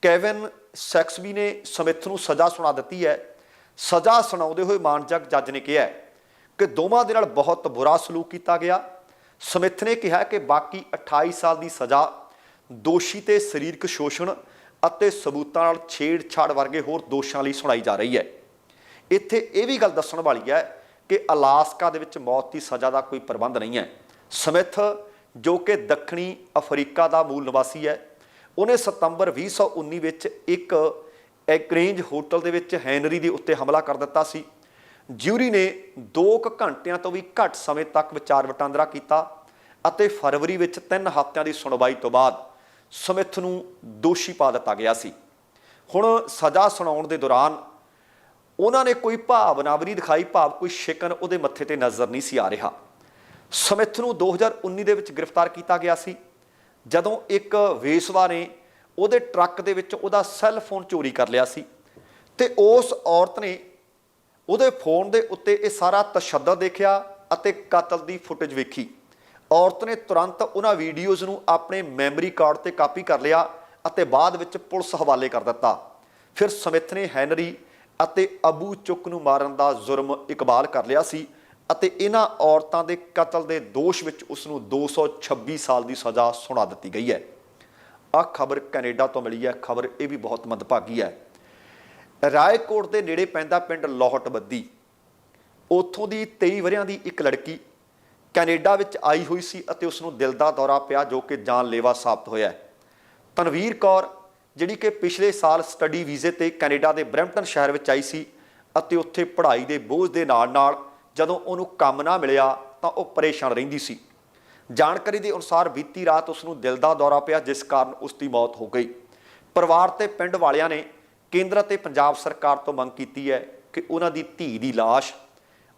ਕੈਵਨ ਸੈਕਸਬੀ ਨੇ ਸਮਿਥ ਨੂੰ ਸਜ਼ਾ ਸੁਣਾ ਦਿੱਤੀ ਹੈ ਸਜ਼ਾ ਸੁਣਾਉਂਦੇ ਹੋਏ ਮਾਨਜਗ ਜੱਜ ਨੇ ਕਿਹਾ ਕਿ ਦੋਵਾਂ ਦੇ ਨਾਲ ਬਹੁਤ ਬੁਰਾ ਸਲੂਕ ਕੀਤਾ ਗਿਆ। ਸਮਿਥ ਨੇ ਕਿਹਾ ਕਿ ਬਾਕੀ 28 ਸਾਲ ਦੀ ਸਜ਼ਾ, ਦੋਸ਼ੀ ਤੇ ਸਰੀਰਕ ਸ਼ੋਸ਼ਣ ਅਤੇ ਸਬੂਤਾਂ ਨਾਲ ਛੇੜਛਾੜ ਵਰਗੇ ਹੋਰ ਦੋਸ਼ਾਂ ਲਈ ਸੁਣਾਈ ਜਾ ਰਹੀ ਹੈ। ਇੱਥੇ ਇਹ ਵੀ ਗੱਲ ਦੱਸਣ ਵਾਲੀ ਹੈ ਕਿ ਅਲਾਸਕਾ ਦੇ ਵਿੱਚ ਮੌਤ ਦੀ ਸਜ਼ਾ ਦਾ ਕੋਈ ਪ੍ਰਬੰਧ ਨਹੀਂ ਹੈ। ਸਮਿਥ, ਜੋ ਕਿ ਦੱਖਣੀ ਅਫਰੀਕਾ ਦਾ ਮੂਲ ਨਿਵਾਸੀ ਹੈ, ਉਹਨੇ ਸਤੰਬਰ 2019 ਵਿੱਚ ਇੱਕ ਐਕਰੇਂਜ ਹੋਟਲ ਦੇ ਵਿੱਚ ਹੈਨਰੀ ਦੇ ਉੱਤੇ ਹਮਲਾ ਕਰ ਦਿੱਤਾ ਸੀ। ਜਿਊਰੀ ਨੇ 2 ਘੰਟਿਆਂ ਤੋਂ ਵੀ ਘੱਟ ਸਮੇਂ ਤੱਕ ਵਿਚਾਰ ਵਟਾਂਦਰਾ ਕੀਤਾ ਅਤੇ ਫਰਵਰੀ ਵਿੱਚ 3 ਹਫ਼ਤਿਆਂ ਦੀ ਸੁਣਵਾਈ ਤੋਂ ਬਾਅਦ ਸਮਿਥ ਨੂੰ ਦੋਸ਼ੀ ਪਾ ਦਿੱਤਾ ਗਿਆ ਸੀ। ਹੁਣ ਸਜ਼ਾ ਸੁਣਾਉਣ ਦੇ ਦੌਰਾਨ ਉਹਨਾਂ ਨੇ ਕੋਈ ਭਾਵਨਾ ਵੀ ਨਹੀਂ ਦਿਖਾਈ, ਭਾਵ ਕੋਈ ਸ਼ਿਕਨ ਉਹਦੇ ਮੱਥੇ ਤੇ ਨਜ਼ਰ ਨਹੀਂ ਸੀ ਆ ਰਿਹਾ। ਸਮਿਥ ਨੂੰ 2019 ਦੇ ਵਿੱਚ ਗ੍ਰਿਫਤਾਰ ਕੀਤਾ ਗਿਆ ਸੀ। ਜਦੋਂ ਇੱਕ ਵੇਸਵਾ ਨੇ ਉਹਦੇ ਟਰੱਕ ਦੇ ਵਿੱਚ ਉਹਦਾ ਸੈੱਲ ਫੋਨ ਚੋਰੀ ਕਰ ਲਿਆ ਸੀ ਤੇ ਉਸ ਔਰਤ ਨੇ ਉਹਦੇ ਫੋਨ ਦੇ ਉੱਤੇ ਇਹ ਸਾਰਾ ਤਸ਼ੱਦਦ ਦੇਖਿਆ ਅਤੇ ਕਤਲ ਦੀ ਫੁਟੇਜ ਵੇਖੀ। ਔਰਤ ਨੇ ਤੁਰੰਤ ਉਹਨਾਂ ਵੀਡੀਓਜ਼ ਨੂੰ ਆਪਣੇ ਮੈਮਰੀ ਕਾਰਡ ਤੇ ਕਾਪੀ ਕਰ ਲਿਆ ਅਤੇ ਬਾਅਦ ਵਿੱਚ ਪੁਲਿਸ ਹਵਾਲੇ ਕਰ ਦਿੱਤਾ। ਫਿਰ ਸਮਿਥ ਨੇ ਹੈਨਰੀ ਅਤੇ ਅਬੂ ਚੁੱਕ ਨੂੰ ਮਾਰਨ ਦਾ ਜ਼ੁਰਮ ਇਕਬਾਲ ਕਰ ਲਿਆ ਸੀ ਅਤੇ ਇਹਨਾਂ ਔਰਤਾਂ ਦੇ ਕਤਲ ਦੇ ਦੋਸ਼ ਵਿੱਚ ਉਸ ਨੂੰ 226 ਸਾਲ ਦੀ ਸਜ਼ਾ ਸੁਣਾ ਦਿੱਤੀ ਗਈ ਹੈ। ਆਹ ਖਬਰ ਕੈਨੇਡਾ ਤੋਂ ਮਿਲੀ ਹੈ। ਖਬਰ ਇਹ ਵੀ ਬਹੁਤ ਮੰਦਭਾਗੀ ਹੈ। ਰਾਏਕੋਟ ਦੇ ਨੇੜੇ ਪੈਂਦਾ ਪਿੰਡ ਲੋਹਟ ਬੱਦੀ ਉੱਥੋਂ ਦੀ 23 ਵਰਿਆਂ ਦੀ ਇੱਕ ਲੜਕੀ ਕੈਨੇਡਾ ਵਿੱਚ ਆਈ ਹੋਈ ਸੀ ਅਤੇ ਉਸ ਨੂੰ ਦਿਲ ਦਾ ਦੌਰਾ ਪਿਆ ਜੋ ਕਿ ਜਾਨਲੇਵਾ ਸਾਬਤ ਹੋਇਆ ਹੈ। ਤਨਵੀਰ ਕੌਰ, ਜਿਹੜੀ ਕਿ ਪਿਛਲੇ ਸਾਲ ਸਟੱਡੀ ਵੀਜ਼ੇ ਤੇ ਕੈਨੇਡਾ ਦੇ ਬਰੈਂਪਟਨ ਸ਼ਹਿਰ ਵਿੱਚ ਆਈ ਸੀ ਅਤੇ ਉੱਥੇ ਪੜ੍ਹਾਈ ਦੇ ਬੋਝ ਦੇ ਨਾਲ-ਨਾਲ ਜਦੋਂ ਉਹਨੂੰ ਕੰਮ ਨਾ ਮਿਲਿਆ ਤਾਂ ਉਹ ਪਰੇਸ਼ਾਨ ਰਹਿੰਦੀ ਸੀ। ਜਾਣਕਾਰੀ ਦੇ ਅਨੁਸਾਰ ਬੀਤੀ ਰਾਤ ਉਸ ਨੂੰ ਦਿਲ ਦਾ ਦੌਰਾ ਪਿਆ, ਜਿਸ ਕਾਰਨ ਉਸ ਦੀ ਮੌਤ ਹੋ ਗਈ। ਪਰਿਵਾਰ ਤੇ ਪਿੰਡ ਵਾਲਿਆਂ ਨੇ ਕੇਂਦਰ ਅਤੇ ਪੰਜਾਬ ਸਰਕਾਰ ਤੋਂ ਮੰਗ ਕੀਤੀ ਹੈ ਕਿ ਉਹਨਾਂ ਦੀ ਧੀ ਦੀ ਲਾਸ਼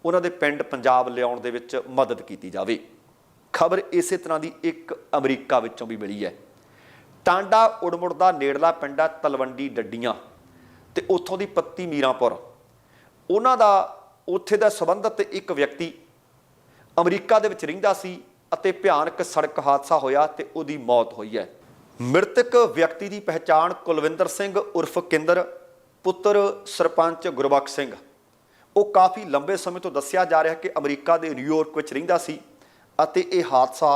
ਉਹਨਾਂ ਦੇ ਪਿੰਡ ਪੰਜਾਬ ਲਿਆਉਣ ਦੇ ਵਿੱਚ ਮਦਦ ਕੀਤੀ ਜਾਵੇ। ਖਬਰ ਇਸੇ ਤਰ੍ਹਾਂ ਦੀ ਇੱਕ ਅਮਰੀਕਾ ਵਿੱਚੋਂ ਵੀ ਮਿਲੀ ਹੈ। ਟਾਂਡਾ ਉੜਮੁੜ ਦਾ ਨੇੜਲਾ ਪਿੰਡ ਹੈ ਤਲਵੰਡੀ ਡੱਡੀਆਂ ਤੇ ਉੱਥੋਂ ਦੀ ਪੱਤੀ ਮੀਰਾਂਪੁਰ। ਉਹਨਾਂ ਦਾ ਉੱਥੇ ਦਾ ਸੰਬੰਧਿਤ ਇੱਕ ਵਿਅਕਤੀ ਅਮਰੀਕਾ ਦੇ ਵਿੱਚ ਰਹਿੰਦਾ ਸੀ। ਅਤੇ ਭਿਆਨਕ ਸੜਕ ਹਾਦਸਾ ਹੋਇਆ ਤੇ ਉਹਦੀ ਮੌਤ ਹੋਈ ਹੈ। ਮ੍ਰਿਤਕ ਵਿਅਕਤੀ ਦੀ ਪਹਿਚਾਣ ਕੁਲਵਿੰਦਰ ਸਿੰਘ ਉਰਫ ਕਿੰਦਰ, ਪੁੱਤਰ ਸਰਪੰਚ ਗੁਰਬਖਸ਼ ਸਿੰਘ। ਉਹ ਕਾਫੀ ਲੰਬੇ ਸਮੇਂ ਤੋਂ ਦੱਸਿਆ ਜਾ ਰਿਹਾ ਕਿ ਅਮਰੀਕਾ ਦੇ ਨਿਊਯਾਰਕ ਵਿੱਚ ਰਹਿੰਦਾ ਸੀ ਅਤੇ ਇਹ ਹਾਦਸਾ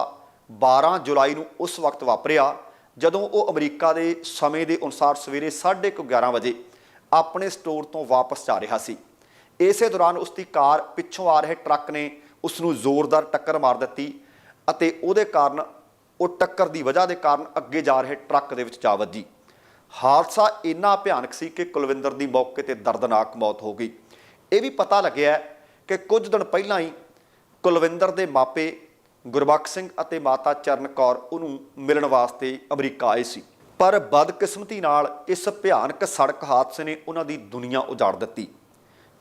12 ਜੁਲਾਈ ਨੂੰ ਉਸ ਵਕਤ ਵਾਪਰਿਆ ਜਦੋਂ ਉਹ ਅਮਰੀਕਾ ਦੇ ਸਮੇਂ ਦੇ ਅਨੁਸਾਰ ਸਵੇਰੇ 11:30 ਵਜੇ ਆਪਣੇ ਸਟੋਰ ਤੋਂ ਵਾਪਸ ਜਾ ਰਿਹਾ ਸੀ। ਇਸੇ ਦੌਰਾਨ ਉਸ ਦੀ ਕਾਰ ਪਿੱਛੋਂ ਆ ਰਹੇ ਟਰੱਕ ਨੇ ਉਸ ਨੂੰ ਜ਼ੋਰਦਾਰ ਟੱਕਰ ਮਾਰ ਦਿੱਤੀ ਅਤੇ ਉਹਦੇ ਕਾਰਨ, ਉਹ ਟੱਕਰ ਦੀ ਵਜ੍ਹਾ ਦੇ ਕਾਰਨ ਅੱਗੇ ਜਾ ਰਹੇ ਟਰੱਕ ਦੇ ਵਿੱਚ ਜਾ ਵੱਜੀ। ਹਾਦਸਾ ਇੰਨਾ ਭਿਆਨਕ ਸੀ ਕਿ ਕੁਲਵਿੰਦਰ ਦੀ ਮੌਕੇ ਤੇ ਦਰਦਨਾਕ ਮੌਤ ਹੋ ਗਈ। ਇਹ ਵੀ ਪਤਾ ਲੱਗਿਆ ਕਿ ਕੁਝ ਦਿਨ ਪਹਿਲਾਂ ਹੀ ਕੁਲਵਿੰਦਰ ਦੇ ਮਾਪੇ ਗੁਰਬਖਸ਼ ਸਿੰਘ ਅਤੇ ਮਾਤਾ ਚਰਨ ਕੌਰ ਉਹਨੂੰ ਮਿਲਣ ਵਾਸਤੇ ਅਮਰੀਕਾ ਆਏ ਸੀ। ਪਰ ਬਦਕਿਸਮਤੀ ਨਾਲ ਇਸ ਭਿਆਨਕ ਸੜਕ ਹਾਦਸੇ ਨੇ ਉਹਨਾਂ ਦੀ ਦੁਨੀਆ ਉਜਾੜ ਦਿੱਤੀ।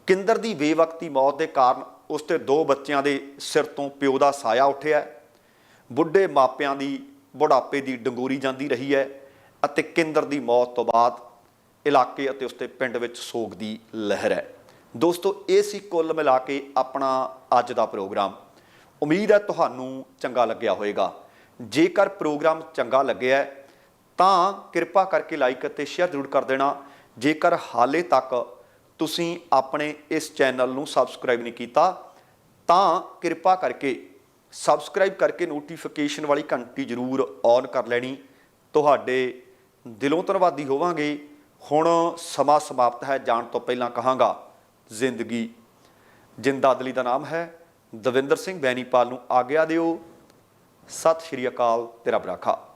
ਕਿੰਦਰ ਦੀ ਬੇਵਕਤੀ ਮੌਤ ਦੇ ਕਾਰਨ ਉਸ ਤੇ ਦੋ ਬੱਚਿਆਂ ਦੇ ਸਿਰ ਤੋਂ ਪਿਓ ਦਾ ਸਾਇਆ ਉੱਠਿਆ ਬੁੱਢੇ ਮਾਪਿਆਂ ਦੀ, ਬੁਢਾਪੇ ਦੀ ਡੰਗੋਰੀ ਜਾਂਦੀ ਰਹੀ ਹੈ ਅਤੇ ਕੇਂਦਰ ਦੀ ਮੌਤ ਤੋਂ ਬਾਅਦ ਇਲਾਕੇ ਅਤੇ ਉਸਦੇ ਪਿੰਡ ਵਿੱਚ ਸੋਗ ਦੀ ਲਹਿਰ ਹੈ। ਦੋਸਤੋ, ਇਹ ਸੀ ਕੁੱਲ ਮਿਲਾ ਕੇ ਆਪਣਾ ਅੱਜ ਦਾ ਪ੍ਰੋਗਰਾਮ। ਉਮੀਦ ਹੈ ਤੁਹਾਨੂੰ ਚੰਗਾ ਲੱਗਿਆ ਹੋਵੇਗਾ। ਜੇਕਰ ਪ੍ਰੋਗਰਾਮ ਚੰਗਾ ਲੱਗਿਆ ਤਾਂ ਕਿਰਪਾ ਕਰਕੇ ਲਾਈਕ ਅਤੇ ਸ਼ੇਅਰ ਜ਼ਰੂਰ ਕਰ ਦੇਣਾ। ਜੇਕਰ ਹਾਲੇ ਤੱਕ ਤੁਸੀਂ ਆਪਣੇ ਇਸ ਚੈਨਲ ਨੂੰ ਸਬਸਕ੍ਰਾਈਬ ਨਹੀਂ ਕੀਤਾ, ਤਾਂ ਕਿਰਪਾ ਕਰਕੇ ਸਬਸਕ੍ਰਾਈਬ ਕਰਕੇ ਨੋਟੀਫਿਕੇਸ਼ਨ ਵਾਲੀ ਘੰਟੀ ਜ਼ਰੂਰ ਔਨ ਕਰ ਲੈਣੀ। ਤੁਹਾਡੇ ਦਿਲੋਂ ਧੰਨਵਾਦੀ ਹੋਵਾਂਗੇ। ਹੁਣ ਸਮਾਂ ਸਮਾਪਤ ਹੈ, ਜਾਣ ਤੋਂ ਪਹਿਲਾਂ ਕਹਾਂਗਾ, ਜ਼ਿੰਦਗੀ। ਜਿੰਦਾਦਲੀ ਦਾ ਨਾਮ ਹੈ, ਦਵਿੰਦਰ ਸਿੰਘ ਬੈਨੀਪਾਲ ਨੂੰ ਆਗਿਆ ਦਿਓ। ਸਤਿ ਸ਼੍ਰੀ ਅਕਾਲ ਤੇਰਾ ਬਰਾਖਾ